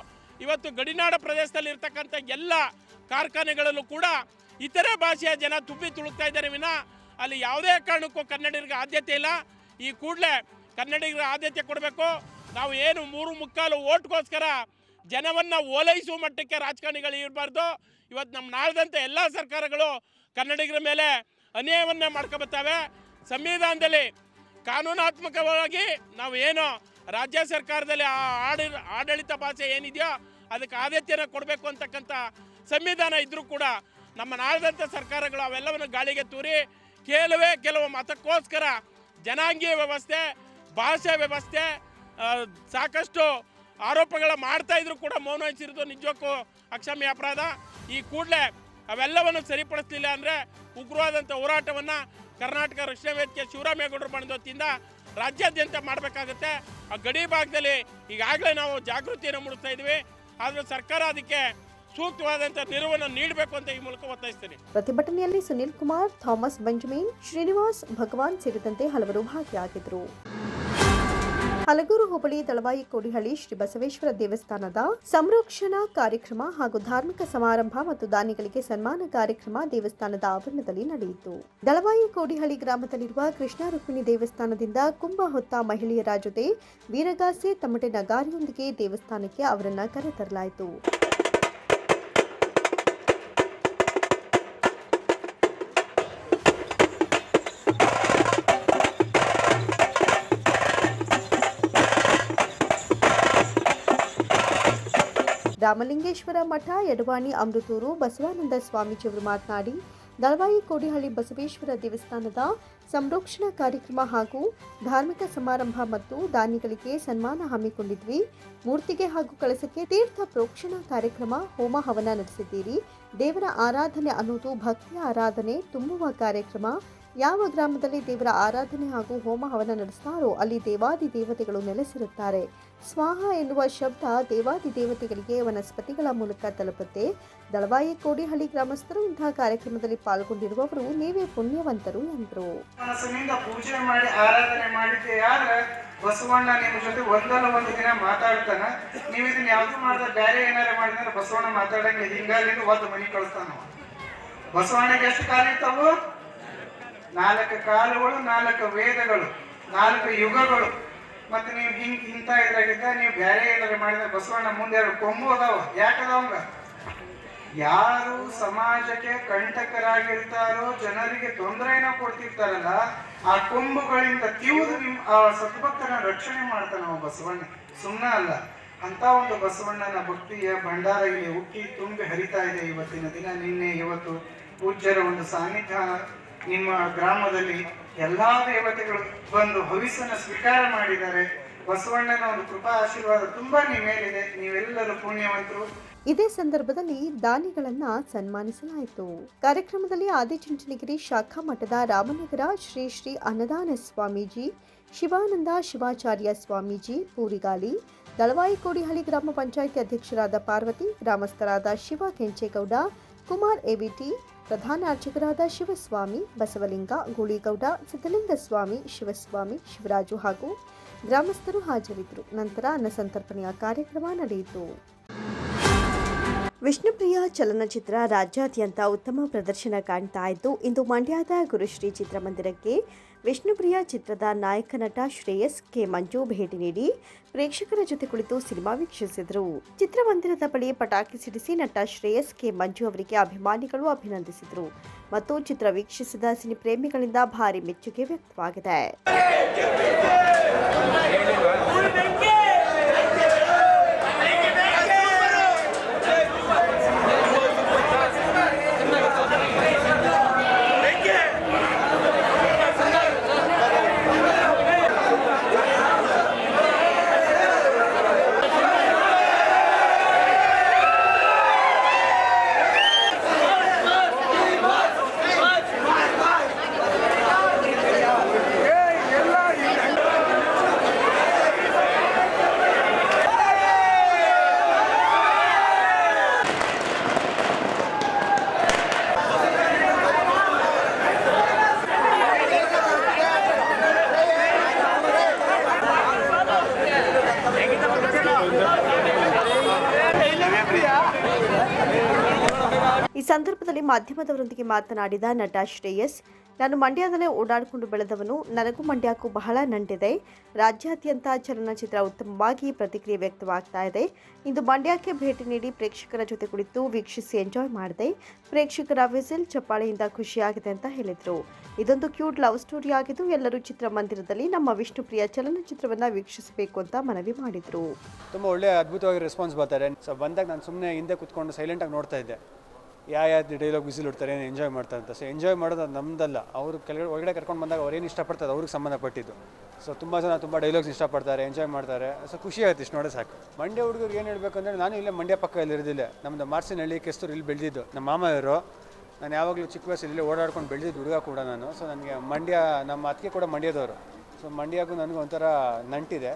ಇವತ್ತು ಗಡಿನಾಡ ಪ್ರದೇಶದಲ್ಲಿ ಇರ್ತಕ್ಕಂಥ ಎಲ್ಲ ಕಾರ್ಖಾನೆಗಳಲ್ಲೂ ಕೂಡ ಇತರೆ ಭಾಷೆಯ ಜನ ತುಂಬಿ ತುಳುಕ್ತಾ ಇದ್ದಾರೆ ವಿನ. ಅಲ್ಲಿ ಯಾವುದೇ ಕಾರಣಕ್ಕೂ ಕನ್ನಡಿಗರಿಗೆ ಆದ್ಯತೆ ಇಲ್ಲ. ಈ ಕೂಡಲೇ ಕನ್ನಡಿಗರಿಗೆ ಆದ್ಯತೆ ಕೊಡಬೇಕು. ನಾವು ಏನು ಮೂರು ಮುಕ್ಕಾಲು ಓಟ್ಗೋಸ್ಕರ ಜನವನ್ನು ಓಲೈಸುವ ಮಟ್ಟಕ್ಕೆ ರಾಜಕಾರಣಿಗಳು ಇರಬಾರ್ದು. ಇವತ್ತು ನಮ್ಮ ನಾಳ್ದಂಥ ಎಲ್ಲ ಸರ್ಕಾರಗಳು ಕನ್ನಡಿಗರ ಮೇಲೆ ಅನ್ಯಾಯವನ್ನೇ ಮಾಡ್ಕೊಬತ್ತವೆ. ಸಂವಿಧಾನದಲ್ಲಿ ಕಾನೂನಾತ್ಮಕವಾಗಿ ನಾವು ಏನು ರಾಜ್ಯ ಸರ್ಕಾರದಲ್ಲಿ ಆ ಆಡಿ, ಆಡಳಿತ ಭಾಷೆ ಏನಿದೆಯೋ ಅದಕ್ಕೆ ಆದ್ಯತೆಯನ್ನು ಕೊಡಬೇಕು ಅಂತಕ್ಕಂಥ ಸಂವಿಧಾನ ಇದ್ದರೂ ಕೂಡ ನಮ್ಮ ನಾಳ್ದಂಥ ಸರ್ಕಾರಗಳು ಅವೆಲ್ಲವನ್ನು ಗಾಳಿಗೆ ತೂರಿ ಕೆಲವೇ ಕೆಲವು ಮತಕ್ಕೋಸ್ಕರ ಜನಾಂಗೀಯ ವ್ಯವಸ್ಥೆ, ಭಾಷೆ ವ್ಯವಸ್ಥೆ ಸಾಕಷ್ಟು ಆರೋಪಗಳ ಮಾಡ್ತಾ ಇದ್ರು ಕೂಡ ಮೌನ ವಹಿಸಿರೋದು ನಿಜಕ್ಕೂ ಅಕ್ಷಮ್ಯ ಅಪರಾಧ. ಈ ಕೂಡಲೇ ಅವೆಲ್ಲವನ್ನು ಸರಿಪಡಿಸಲಿಲ್ಲ ಅಂದರೆ ಉಗ್ರವಾದಂಥ ಹೋರಾಟವನ್ನು ಕರ್ನಾಟಕ ರಕ್ಷಣಾ ವೇದಿಕೆ ಶಿವರಾಮೇಗೌಡರು ಬಣದ ವತಿಯಿಂದ ರಾಜ್ಯಾದ್ಯಂತ ಮಾಡಬೇಕಾಗುತ್ತೆ. ಆ ಗಡಿ ಭಾಗದಲ್ಲಿ ಈಗಾಗಲೇ ನಾವು ಜಾಗೃತಿಯನ್ನು ಮೂಡಿಸ್ತಾ ಇದ್ವಿ. ಆದರೆ ಸರ್ಕಾರ ಅದಕ್ಕೆ ಸೂಕ್ತವಾದಂಥ ನೆರವನ್ನು ನೀಡಬೇಕು ಅಂತ ಈ ಮೂಲಕ ಒತ್ತಾಯಿಸ್ತೇನೆ. ಪ್ರತಿಭಟನೆಯಲ್ಲಿ ಸುನಿಲ್ ಕುಮಾರ್, ಥಾಮಸ್ ಬೆಂಜಮಿನ್, ಶ್ರೀನಿವಾಸ್ ಭಗವಾನ್ ಸೇರಿದಂತೆ ಹಲವರು ಭಾಗಿಯಾಗಿದ್ದರು. ಹಲಗೂರು ಹೋಬಳಿ ದಳವಾಯಿ ಕೋಡಿಹಳ್ಳಿ ಶ್ರೀ ಬಸವೇಶ್ವರ ದೇವಸ್ಥಾನದ ಸಂರಕ್ಷಣಾ ಕಾರ್ಯಕ್ರಮ ಹಾಗೂ ಧಾರ್ಮಿಕ ಸಮಾರಂಭ ಮತ್ತು ದಾನಿಗಳಿಗೆ ಸನ್ಮಾನ ಕಾರ್ಯಕ್ರಮ ದೇವಸ್ಥಾನದ ಆವರಣದಲ್ಲಿ ನಡೆಯಿತು. ದಳವಾಯಿ ಕೋಡಿಹಳ್ಳಿ ಗ್ರಾಮದಲ್ಲಿರುವ ಕೃಷ್ಣ ರುಕ್ಮಿಣಿ ದೇವಸ್ಥಾನದಿಂದ ಕುಂಭ ಹೊತ್ತ ಮಹಿಳೆಯರ ಜೊತೆ ವೀರಗಾಸೆ ತಮಟೆ ನಗಾರಿಯೊಂದಿಗೆ ದೇವಸ್ಥಾನಕ್ಕೆ ಅವರನ್ನ ಕರೆತರಲಾಯಿತು. ರಾಮಲಿಂಗೇಶ್ವರ ಮಠ, ಯಡವಾಣಿ ಅಮೃತೂರು, ಬಸವಾನಂದ ಸ್ವಾಮೀಜಿಯವರು ಮಾತನಾಡಿ, ದಳವಾಯಿ ಕೋಡಿಹಳ್ಳಿ ಬಸವೇಶ್ವರ ದೇವಸ್ಥಾನದ ಸಂರಕ್ಷಣಾ ಕಾರ್ಯಕ್ರಮ ಹಾಗೂ ಧಾರ್ಮಿಕ ಸಮಾರಂಭ ಮತ್ತು ದಾನಿಗಳಿಗೆ ಸನ್ಮಾನ ಹಮ್ಮಿಕೊಂಡಿದ್ವಿ. ಮೂರ್ತಿಗೆ ಹಾಗೂ ಕಳಸಕ್ಕೆ ತೀರ್ಥ ಪ್ರೋಕ್ಷಣಾ ಕಾರ್ಯಕ್ರಮ, ಹೋಮ ಹವನ ನಡೆಸಿದ್ದೀರಿ. ದೇವರ ಆರಾಧನೆ ಅನ್ನೋದು ಭಕ್ತಿಯ ಆರಾಧನೆ, ತುಂಬುವ ಕಾರ್ಯಕ್ರಮ. ಯಾವ ಗ್ರಾಮದಲ್ಲಿ ದೇವರ ಆರಾಧನೆ ಹಾಗೂ ಹೋಮ ಹವನ ನಡೆಸ್ತಾರೋ ಅಲ್ಲಿ ದೇವಾದಿ ದೇವತೆಗಳು ನೆಲೆಸಿರುತ್ತಾರೆ. ಸ್ವಾಹ ಎನ್ನುವ ಶಬ್ದ ದೇವಾದಿ ದೇವತೆಗಳಿಗೆ ವನಸ್ಪತಿಗಳ ಮೂಲಕ ತಲುಪುತ್ತೆ. ದಳವಾಯಿ ಕೋಡಿಹಳ್ಳಿ ಗ್ರಾಮಸ್ಥರು ಇಂತಹ ಕಾರ್ಯಕ್ರಮದಲ್ಲಿ ಪಾಲ್ಗೊಂಡಿರುವವರು ನೀವೇ ಪುಣ್ಯವಂತರು ಎಂದರು. ಪೂಜೆ ಮಾಡಿ, ಆರಾಧನೆ ಮಾಡಿದ್ದೆ ಬಸವಣ್ಣ ನಿಮ್ಮ ಜೊತೆ ಒಂದಲ್ಲ ಒಂದು ದಿನ ಮಾತಾಡ್ತಾನ. ನೀವು ಇದನ್ನ ಯಾವ್ದು ಮಾಡ್ದ ಬೇರೆ ಏನಾರ ಮಾಡಿದ್ರೆ ಬಸವಣ್ಣ ಮಾತಾಡಂಗಿಲ್ಲ. ಹಿಂಗಾಗಿ ಒಂದು ಮನಿ ಕಳಿಸ್ತಾನ. ಬಸವಣ್ಣಗೆ ಎಷ್ಟು ಕಾಲ ಇರ್ತಾವು? ನಾಲ್ಕು ಕಾಲಗಳು, ನಾಲ್ಕು ವೇದಗಳು, ನಾಲ್ಕು ಯುಗಗಳು. ಮತ್ತೆ ನೀವು ಹಿಂಗೆ ಇಂಥ ಇದ್ರಾಗಿದ್ದ ನೀವು ಬೇರೆ ಏನಾರ ಮಾಡಿದ್ರೆ ಬಸವಣ್ಣ ಮುಂದೆ ಕೊಂಬು ಅದಾವ? ಯಾಕದಾವಂಗ ಯಾರು ಸಮಾಜಕ್ಕೆ ಕಂಟಕರಾಗಿರ್ತಾರೋ, ಜನರಿಗೆ ತೊಂದರೆನ ಕೊಡ್ತಿರ್ತಾರಲ್ಲ, ಆ ಕೊಂಬುಗಳಿಂದ ತಿವಿದು ನಿಮ್, ಆ ಸದ್ಭಕ್ತನ ರಕ್ಷಣೆ ಮಾಡ್ತಾನ ಬಸವಣ್ಣ. ಸುಮ್ಮನ ಅಲ್ಲ ಅಂತ ಒಂದು ಬಸವಣ್ಣನ ಭಕ್ತಿಯ ಭಂಡಾರ ಇಲ್ಲಿ ಉಕ್ಕಿ ತುಂಬಿ ಹರಿತಾ ಇದೆ ಇವತ್ತಿನ ದಿನ. ನಿನ್ನೆ ಇವತ್ತು ಪೂಜ್ಯರ ಒಂದು ಸಾನ್ನಿಧ್ಯ ನಿಮ್ಮ ಗ್ರಾಮದಲ್ಲಿ ಎಲ್ಲಾ ದೇವತೆಗಳು ಬಂದು ಹವಿಸನ್ನ ಸ್ವೀಕಾರ ಮಾಡಿದ್ದಾರೆ. ಬಸವಣ್ಣನ ಒಂದು ಕೃಪಾ ಆಶೀರ್ವಾದ ತುಂಬಾ ಮೇಲಿದೆ. ನೀವೆಲ್ಲರೂ ಪುಣ್ಯವಂತರು. ಇದೇ ಸಂದರ್ಭದಲ್ಲಿ ದಾನಿಗಳನ್ನ ಸನ್ಮಾನಿಸಲಾಯಿತು. ಕಾರ್ಯಕ್ರಮದಲ್ಲಿ ಆದಿಚುಂಚನಗಿರಿ ಶಾಖಾ ಮಠದ ರಾಮನಗರ ಶ್ರೀ ಶ್ರೀ ಅನ್ನದಾನ ಸ್ವಾಮೀಜಿ, ಶಿವಾನಂದ ಶಿವಾಚಾರ್ಯ ಸ್ವಾಮೀಜಿ, ಪೂರಿಗಾಲಿ ದಳವಾಯಿ ಕೋಡಿಹಳ್ಳಿ ಗ್ರಾಮ ಪಂಚಾಯಿತಿ ಅಧ್ಯಕ್ಷರಾದ ಪಾರ್ವತಿ, ಗ್ರಾಮಸ್ಥರಾದ ಶಿವ ಕೆಂಚೇಗೌಡ, ಕುಮಾರ್ ಎವಿಟಿ ಪ್ರಧಾನ ಅರ್ಚಕರಾದ ಶಿವಸ್ವಾಮಿ, ಬಸವಲಿಂಗ, ಗೂಳಿಗೌಡ, ಸಿದ್ದಲಿಂಗ ಸ್ವಾಮಿ, ಶಿವಸ್ವಾಮಿ, ಶಿವರಾಜು ಹಾಗೂ ಗ್ರಾಮಸ್ಥರು ಹಾಜರಿದ್ದರು. ನಂತರ ಅನ್ನಸಂತರ್ಪಣೆಯ ಕಾರ್ಯಕ್ರಮ ನಡೆಯಿತು. ವಿಷ್ಣುಪ್ರಿಯ ಚಲನಚಿತ್ರ ರಾಜ್ಯಾದ್ಯಂತ ಉತ್ತಮ ಪ್ರದರ್ಶನ ಕಾಣ್ತಾ ಇದ್ದು, ಇಂದು ಮಂಡ್ಯದ ಗುರುಶ್ರೀ ಚಿತ್ರಮಂದಿರಕ್ಕೆ ವಿಷ್ಣುಪ್ರಿಯ ಚಿತ್ರದ ನಾಯಕ ನಟ ಶ್ರೇಯಸ್ ಕೆ. ಮಂಜು ಭೇಟಿ ನೀಡಿ ಪ್ರೇಕ್ಷಕರ ಜೊತೆ ಕುಳಿತು ಸಿನಿಮಾ ವೀಕ್ಷಿಸಿದರು. ಚಿತ್ರಮಂದಿರದ ಬಳಿ ಪಟಾಕಿ ಸಿಡಿಸಿ ನಟ ಶ್ರೇಯಸ್ ಕೆ. ಮಂಜು ಅವರಿಗೆ ಅಭಿಮಾನಿಗಳು ಅಭಿನಂದಿಸಿದರು ಮತ್ತು ಚಿತ್ರ ವೀಕ್ಷಿಸಿದ ಸಿನಿ ಪ್ರೇಮಿಗಳಿಂದ ಭಾರಿ ಮೆಚ್ಚುಗೆ ವ್ಯಕ್ತವಾಗಿದೆ ಈ ಸಂದರ್ಭದಲ್ಲಿ ಮಾಧ್ಯಮದವರೊಂದಿಗೆ ಮಾತನಾಡಿದ ನಟ ಶ್ರೇಯಸ್, ನಾನು ಮಂಡ್ಯದಲ್ಲೇ ಓಡಾಡಿಕೊಂಡು ಬೆಳೆದವನು, ನನಗೂ ಮಂಡ್ಯಕ್ಕೂ ಬಹಳ ನಂಟಿದೆ. ರಾಜ್ಯಾದ್ಯಂತ ಚಲನಚಿತ್ರ ಉತ್ತಮವಾಗಿ ಪ್ರತಿಕ್ರಿಯೆ ವ್ಯಕ್ತವಾಗ್ತಾ ಇದೆ. ಇಂದು ಮಂಡ್ಯಕ್ಕೆ ಭೇಟಿ ನೀಡಿ ಪ್ರೇಕ್ಷಕರ ಜೊತೆ ಕುಳಿತು ವೀಕ್ಷಿಸಿ ಎಂಜಾಯ್ ಮಾಡಿದೆ. ಪ್ರೇಕ್ಷಕರ ವಿಸಿಲ್ ಚಪ್ಪಾಳೆಯಿಂದ ಖುಷಿಯಾಗಿದೆ ಅಂತ ಹೇಳಿದರು. ಇದೊಂದು ಕ್ಯೂಟ್ ಲವ್ ಸ್ಟೋರಿ ಆಗಿದ್ದು, ಎಲ್ಲರೂ ಚಿತ್ರಮಂದಿರದಲ್ಲಿ ನಮ್ಮ ವಿಷ್ಣುಪ್ರಿಯ ಚಲನಚಿತ್ರವನ್ನು ವೀಕ್ಷಿಸಬೇಕು ಅಂತ ಮನವಿ ಮಾಡಿದರು. ತುಂಬ ಒಳ್ಳೆ ಅದ್ಭುತವಾಗಿ ರೆಸ್ಪಾನ್ಸ್ ಬರ್ತಾರೆ ಬಂದಾಗ ನಾನು ಸುಮ್ಮನೆ ಹಿಂದೆ ಕುತ್ಕೊಂಡು ಸೈಲೆಂಟಾಗಿ ನೋಡ್ತಾ ಇದ್ದೆ. ಯಾವ ಯಾವ ಡೈಲಾಗ್ ಬಿಸಿಲು ಇಡ್ತಾರೆ, ಏನು ಎಂಜಾಯ್ ಮಾಡ್ತಾರೆ ಅಂತ. ಸೊ ಎಂಜಾಯ್ ಮಾಡೋದು ಅದು ನಮ್ಮದಲ್ಲ ಅವರು ಕೆಳಗಡೆ, ಒಳಗಡೆ ಕರ್ಕೊಂಡು ಬಂದಾಗ ಅವ್ರೇನು ಇಷ್ಟಪಡ್ತಾರೆ ಅವ್ರಿಗೆ ಸಂಬಂಧಪಟ್ಟಿದ್ದು. ಸೊ ತುಂಬ ಜನ ತುಂಬ ಡೈಲಾಗ್ಸ್ ಇಷ್ಟಪಡ್ತಾರೆ ಎಂಜಾಯ್ ಮಾಡ್ತಾರೆ. ಸೊ ಖುಷಿ ಆಯ್ತು ಇಷ್ಟು ನೋಡೋ ಸಾಕು. ಮಂಡ್ಯ ಹುಡುಗರಿಗೆ ಏನು ಹೇಳಬೇಕಂದ್ರೆ ನಾನು ಇಲ್ಲೇ ಮಂಡ್ಯ ಪಕ್ಕ ಇಲ್ಲಿ ಇರೋದಿಲ್ಲ. ನಮ್ಮದು ಮಾರ್ಸಿನಹಳ್ಳಿ ಕೆಸ್ತೂರು ಇಲ್ಲಿ ಬೆಳೆದಿದ್ದು. ನಮ್ಮ ಮಾಮ ನಾನು ಯಾವಾಗಲೂ ಚಿಕ್ಕ ವಯಸ್ಸಲ್ಲಿ ಇಲ್ಲೇ ಓಡಾಡ್ಕೊಂಡು ಬೆಳೆದಿದ್ದು ಹುಡುಗ ಕೂಡ ನಾನು. ಸೊ ನನಗೆ ಮಂಡ್ಯ, ನಮ್ಮ ಅತ್ತಿಗೆ ಕೂಡ ಮಂಡ್ಯದವರು. ಸೊ ಮಂಡ್ಯಗೂ ನನಗೂ ಒಂಥರ ನಂಟಿದೆ.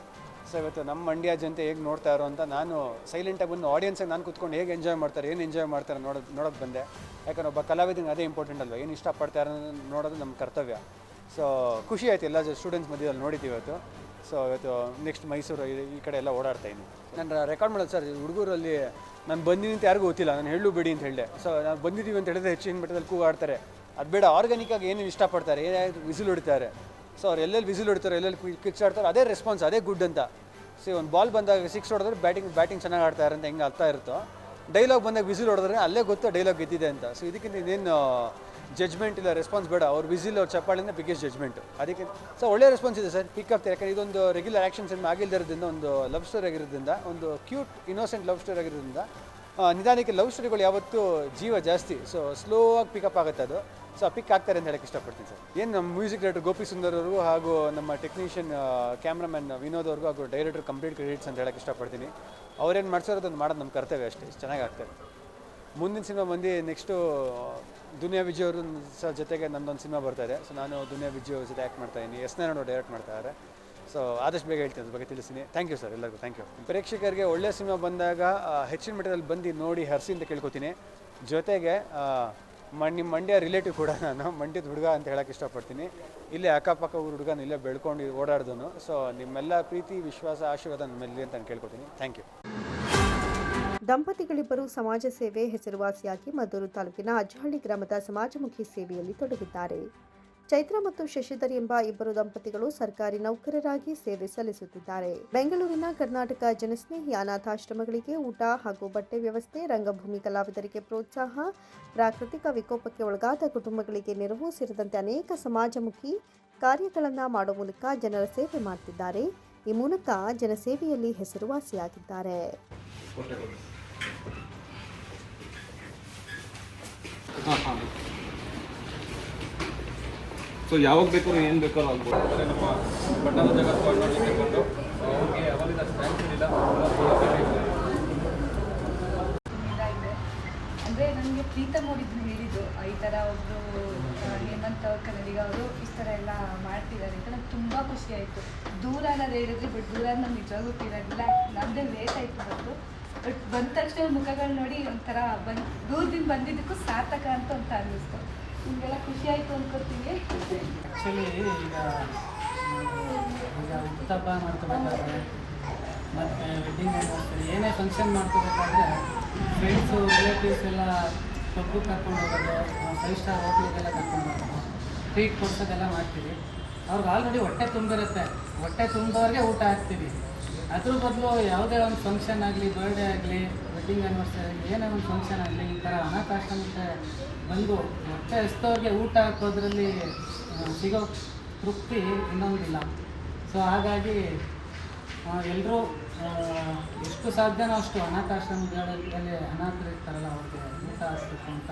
ಸೊ ಇವತ್ತು ನಮ್ಮ ಮಂಡ್ಯ ಜನತೆ ಹೇಗೆ ನೋಡ್ತಾ ಇರೋ ಅಂತ ನಾನು ಸೈಲೆಂಟಾಗಿ ಬಂದು ಆಡಿಯನ್ಸಾಗಿ ನಾನು ಕೂತ್ಕೊಂಡು ಹೇಗೆ ಎಂಜಾಯ್ ಮಾಡ್ತಾರೆ, ಏನು ಎಂಜಾಯ್ ಮಾಡ್ತಾರೆ ನೋಡೋದು ನೋಡೋಕೆ ಬಂದೆ. ಯಾಕಂದ್ರೆ ಒಬ್ಬ ಕಲಾವಿದಂಗೆ ಅದೇ ಇಂಪಾರ್ಟೆಂಟ್ ಅಲ್ವಾ? ಏನು ಇಷ್ಟಪಡ್ತಾರೆ ನೋಡೋದು ನಮ್ಮ ಕರ್ತವ್ಯ. ಸೊ ಖುಷಿ ಆಯ್ತು ಎಲ್ಲ ಸ್ಟೂಡೆಂಟ್ಸ್ ಮಧ್ಯದಲ್ಲಿ ನೋಡಿದ್ದೀವಿ ಇವತ್ತು. ಸೊ ಇವತ್ತು ನೆಕ್ಸ್ಟ್ ಮೈಸೂರು ಈ- ಕಡೆ ಎಲ್ಲ ಓಡಾಡ್ತಾ ಇದ್ದೀನಿ. ನಾನು ರೆಕಾರ್ಡ್ ಮಾಡೋದು ಸರ್, ಹುಡುಗರಲ್ಲಿ ನಾನು ಬಂದಿದ್ದೀನಿ ಅಂತ ಯಾರಿಗೂ ಗೊತ್ತಿಲ್ಲ. ನಾನು ಹೇಳು ಬಿಡಿ ಅಂತ ಹೇಳಿದೆ. ಸೊ ನಾನು ಬಂದಿದ್ದೀವಿ ಅಂತ ಹೇಳಿದ್ರೆ ಹೆಚ್ಚಿನ ಮಟ್ಟದಲ್ಲಿ ಕೂಗಾಡ್ತಾರೆ. ಅದು ಬೇಡ ಆರ್ಗ್ಯಾನಿಕ್ಕಾಗಿ ಏನೇನು ಇಷ್ಟಪಡ್ತಾರೆ ಏನಾದ್ರು ವಿಸಿಲ್ ಹೊಡಿತಾರೆ ಸೊ ಅವ್ರು ಎಲ್ಲೆಲ್ಲಿ ವಿಸಿಲ್ ಹೊಡಿತಾರೆ, ಎಲ್ಲೆಲ್ಲಿ ಕಿಕ್ಸ್ ಆಡ್ತಾರೆ ಅದೇ ರೆಸ್ಪಾನ್ಸ್ ಅದೇ ಗುಡ್ ಅಂತ. ಸೊ ಒಂದು ಬಾಲ್ ಬಂದಾಗ ಸಿಕ್ಸ್ ಹೊಡೆದ್ರೆ ಬ್ಯಾಟಿಂಗ್ ಬ್ಯಾಟಿಂಗ್ ಚೆನ್ನಾಗಿ ಆಡ್ತಾರೆ ಅಂತ ಹೆಂಗೆ ಅರ್ಥ ಇರುತ್ತೋ. ಡೈಲಾಗ್ ಬಂದಾಗ ವಿಸಿಲ್ ಹೊಡೆದ್ರೆ ಅಲ್ಲೇ ಗೊತ್ತು ಡೈಲಾಗ್ ಗೆದ್ದಿದೆ ಅಂತ. ಸೊ ಇದಕ್ಕಿಂತ ಇನ್ನೇನು ಜಜ್ಮೆಂಟ್ ಇಲ್ಲ ರೆಸ್ಪಾನ್ಸ್ ಬೇಡ. ಅವ್ರ ವಿಸಿಲ್ ಅವ್ರ ಚಪ್ಪಾಳಿಂದ ಬಿಗ್ಗೆಸ್ಟ್ ಜಜ್ಮೆಂಟ್ ಅದಕ್ಕೆ ಸೊ ಒಳ್ಳೆ ರೆಸ್ಪಾನ್ಸ್ ಇದೆ ಸರ್. ಪಿಕ್ ಆಗ್ತಾರೆ ಯಾಕಂದ್ರೆ ಇದೊಂದು ರೆಗ್ಯುಲರ್ ಆ್ಯಕ್ಷನ್ ಸಿನಿಮಾ ಆಗಿಲ್ದಿರೋದ್ರಿಂದ, ಒಂದು ಲವ್ ಸ್ಟೋರಿ ಆಗಿರೋದ್ರಿಂದ, ಒಂದು ಕ್ಯೂಟ್ ಇನ್ನೋಸೆಂಟ್ ಲವ್ ಸ್ಟೋರಿ ಆಗಿರೋದ್ರಿಂದ ನಿಧಾನಕ್ಕೆ ಲವ್ ಸ್ಟೋರಿಗಳು ಯಾವತ್ತೂ ಜೀವ ಜಾಸ್ತಿ. ಸೊ ಸ್ಲೋ ಆಗಿ ಪಿಕಪ್ ಆಗುತ್ತೆ ಅದು. ಸೊ ಪಿಕ್ ಆಗ್ತಾರೆ ಅಂತ ಹೇಳಕ್ಕೆ ಇಷ್ಟಪಡ್ತೀನಿ ಸರ್. ಏನು ನಮ್ಮ ಮ್ಯೂಸಿಕ್ ಡೈರೆಕ್ಟರ್ ಗೋಪಿ ಸುಂದರ್ ಅವ್ರಿಗೂ ಹಾಗೂ ನಮ್ಮ ಟೆಕ್ನಿಷಿಯನ್ ಕ್ಯಾಮ್ರಾಮನ್ ವಿನೋದ್ ಅವ್ರಿಗೂ ಹಾಗೂ ಡೈರೆಕ್ಟರ್ ಕಂಪ್ಲೀಟ್ ಕ್ರೆಡಿಟ್ಸ್ ಅಂತ ಹೇಳಕ್ಕೆ ಇಷ್ಟಪಡ್ತೀನಿ. ಅವ್ರೇನು ಅದನ್ನು ಮಾಡೋದು ನಮ್ಮ ಕರ್ತವ್ಯ ಅಷ್ಟೇ. ಚೆನ್ನಾಗಿ ಆಗ್ತಾರೆ. ಮುಂದಿನ ಸಿನಿಮಾ ಬಂದು ನೆಕ್ಸ್ಟು, ದುನಿಯಾ ವಿಜಯ್ ಅವ್ರ ಸಹ ಜೊತೆಗೆ ನಮ್ಮದೊಂದು ಸಿನಿಮಾ ಬರ್ತಾ ಇದೆ. ಸೊ ನಾನು ದುನಿಯಾ ವಿಜಯ್ ಅವ್ರ ಜೊತೆ ಆ್ಯಕ್ಟ್ ಮಾಡ್ತಾ ಇದ್ದೀನಿ. ಎಸ್ ನಾರಾಯಣ ಡೈರೆಕ್ಟ್ ಮಾಡ್ತಾ ಇದ್ದಾರೆ ಸೊ ಆದಷ್ಟು ಬೇಗ ಹೇಳ್ತೀನಿ ಅದ್ರ ಬಗ್ಗೆ ತಿಳಿಸ್ತೀನಿ. ಥ್ಯಾಂಕ್ ಯು ಸರ್ ಎಲ್ಲರಿಗೂ ಥ್ಯಾಂಕ್ ಯು ಪ್ರೇಕ್ಷಕರಿಗೆ ಒಳ್ಳೆ ಸಿನಿಮಾ ಬಂದಾಗ ಹೆಚ್ಚಿನ ಮಟ್ಟದಲ್ಲಿ ಬಂದು ನೋಡಿ ಹರಿಸಿ ಅಂತ ಕೇಳ್ಕೊತೀನಿ. ಜೊತೆಗೆ ಆ, ಮ- ನಿಮ್ಮ ಮಂಡ್ಯ ರಿಲೇಟಿವ್ ಕೂಡ ನಾನು. ಮಂಡ್ಯದ ಹುಡುಗ ಅಂತ ಹೇಳಕ್ಕೆ ಇಷ್ಟಪಡ್ತೀನಿ. ಇಲ್ಲೇ ಅಕ್ಕಪಕ್ಕ ಊರು ಹುಡುಗನ ಇಲ್ಲೇ ಬೆಳ್ಕೊಂಡು ಓಡಾಡ್ದನು. ಸೊ ನಿಮ್ಮೆಲ್ಲ ಪ್ರೀತಿ ವಿಶ್ವಾಸ ಆಶೀರ್ವಾದ ನಮ್ಮಲ್ಲಿ ಅಂತ ನಾನು ಕೇಳ್ಕೊತೀನಿ. ಥ್ಯಾಂಕ್ ಯು ದಂಪತಿಗಳಿಬ್ಬರು ಸಮಾಜ ಸೇವೆ ಹೆಸರುವಾಸಿಯಾಗಿ ಮದ್ದೂರು ತಾಲೂಕಿನ ಅಜ್ಜಹಳ್ಳಿ ಗ್ರಾಮದ ಸಮಾಜಮುಖಿ ಸೇವೆಯಲ್ಲಿ ತೊಡಗಿದ್ದಾರೆ. ಚೈತ್ರ ಮತ್ತು ಶಶಿಧರ್ ಎಂಬ ಇಬ್ಬರು ದಂಪತಿಗಳು ಸರ್ಕಾರಿ ನೌಕರರಾಗಿ ಸೇವೆ ಸಲ್ಲಿಸುತ್ತಿದ್ದಾರೆ. ಬೆಂಗಳೂರಿನ ಕರ್ನಾಟಕ ಜನಸ್ನೇಹಿ ಅನಾಥಾಶ್ರಮಗಳಿಗೆ ಊಟ ಹಾಗೂ ಬಟ್ಟೆ ವ್ಯವಸ್ಥೆ ರಂಗಭೂಮಿ ಕಲಾವಿದರಿಗೆ ಪ್ರೋತ್ಸಾಹ ಪ್ರಾಕೃತಿಕ ವಿಕೋಪಕ್ಕೆ ಒಳಗಾದ ಕುಟುಂಬಗಳಿಗೆ ನೆರವು ಸೇರಿದಂತೆ ಅನೇಕ ಸಮಾಜಮುಖಿ ಕಾರ್ಯಗಳನ್ನು ಮಾಡುವ ಮೂಲಕ ಜನರ ಸೇವೆ ಮಾಡ್ತಿದ್ದಾರೆ. ಈ ಮೂಲಕ ಜನಸೇವೆಯಲ್ಲಿ ಹೆಸರುವಾಸಿಯಾಗಿದ್ದಾರೆ. ಸೊ ಯಾವಾಗ ಬೇಕಾದ್ರೂ ಏನು ಬೇಕಾದ್ರೂ ಆಗ್ಬೋದು. ಅಂದರೆ ನಮ್ಮ ಬಣ್ಣದ ಜಗತ್ತನ್ನು ತೆಗೆದುಕೊಂಡು ಅವ್ರಿಗೆ ಅವರಿಂದ ಥ್ಯಾಂಕ್ಸ್ ಇಲ್ಲ ಅಂದರೆ ನನಗೆ ಪ್ರೀತಮ್ ಅವರಿದ್ನು ಹೇಳಿದ್ದು, ಈ ಥರ ಒಬ್ಬರು ಹೇಮಂತ್ ಅವ್ರ ಕನ್ನಡಿಗ ಅವರು ಈ ತರ ಎಲ್ಲ ಮಾಡ್ತಿದ್ದಾರೆ ಅಂತ ನಂಗೆ ತುಂಬ ಖುಷಿ ಆಯ್ತು. ದೂರ ಅನ್ನೋದು ಹೇಳಿದ್ರೆ ಬಟ್ ದೂರ ನಾನು ನಿಜವಾಗೂ ತಿರೋದಿಲ್ಲ ನಮ್ಮದೇ ಲೇಟ್ ಆಯ್ತು ಬಂದು ಬಟ್ ಬಂದ ತಕ್ಷಣ ಮುಖಗಳು ನೋಡಿ ಒಂಥರ ಬಂದು, ದೂರದಿಂದ ಬಂದಿದ್ದಕ್ಕೂ ಸಾರ್ಥಕ ಅಂತ ಅಂತ ಅನ್ನಿಸ್ತು. ನಿಮಗೆಲ್ಲ ಖುಷಿ ಆಯಿತು ಅನ್ಕೋತೀವಿ ಆ್ಯಕ್ಚುಲಿ ಈಗ ಈಗ ಹುಟ್ಟುಹಬ್ಬ ಮಾಡ್ಕೋಬೇಕಾದ್ರೆ, ಮತ್ತು ವೆಡ್ಡಿಂಗ್ ಆ್ಯನಿವರ್ಸರಿ ಏನೇ ಫಂಕ್ಷನ್ ಮಾಡ್ಕೋಬೇಕಾದ್ರೆ ಫ್ರೆಂಡ್ಸು ರಿಲೇಟಿವ್ಸ್ ಎಲ್ಲ ಸೊಪ್ಪು ಕರ್ಕೊಂಡು ಹೋಗೋದು ಫೈವ್ ಸ್ಟಾರ್ ಹೋಟ್ಲಿಗೆಲ್ಲ ಕರ್ಕೊಂಡು ಹೋಗೋದು ಟ್ರೀಟ್ ಕೊಡ್ಸೋದೆಲ್ಲ ಮಾಡ್ತೀವಿ. ಅವ್ರಿಗೆ ಆಲ್ರೆಡಿ ಹೊಟ್ಟೆ ತುಂಬಿರುತ್ತೆ. ಹೊಟ್ಟೆ ತುಂಬೋರಿಗೆ ಊಟ ಹಾಕ್ತೀವಿ. ಅದ್ರ ಬದಲು ಯಾವುದೇ ಒಂದು ಫಂಕ್ಷನ್ ಆಗಲಿ ಬರ್ಡೇ ಆಗಲಿ ವೆಡ್ಡಿಂಗ್ ಆ್ಯನಿವರ್ಸರಿ ಏನೇ ಒಂದು ಫಂಕ್ಷನ್ ಆಗಲಿ ಈ ಥರ ಅನಾಥಾಶ್ರಮಕ್ಕೆ ಬಂದು ಮತ್ತೆ ಎಷ್ಟೋರಿಗೆ ಊಟ ಹಾಕೋದ್ರಲ್ಲಿ ಸಿಗೋ ತೃಪ್ತಿ ಇನ್ನೊಂದಿಲ್ಲ. ಸೊ ಹಾಗಾಗಿ ಎಲ್ಲರೂ ಎಷ್ಟು ಸಾಧ್ಯನೋ ಅಷ್ಟು ಅನಾಥಾಶ್ರಮಗಳಲ್ಲಿ ಅನಾಥರಿರ್ತಾರಲ್ಲ ಅವ್ರಿಗೆ, ಊಟ ಹಾಕಬೇಕು ಅಂತ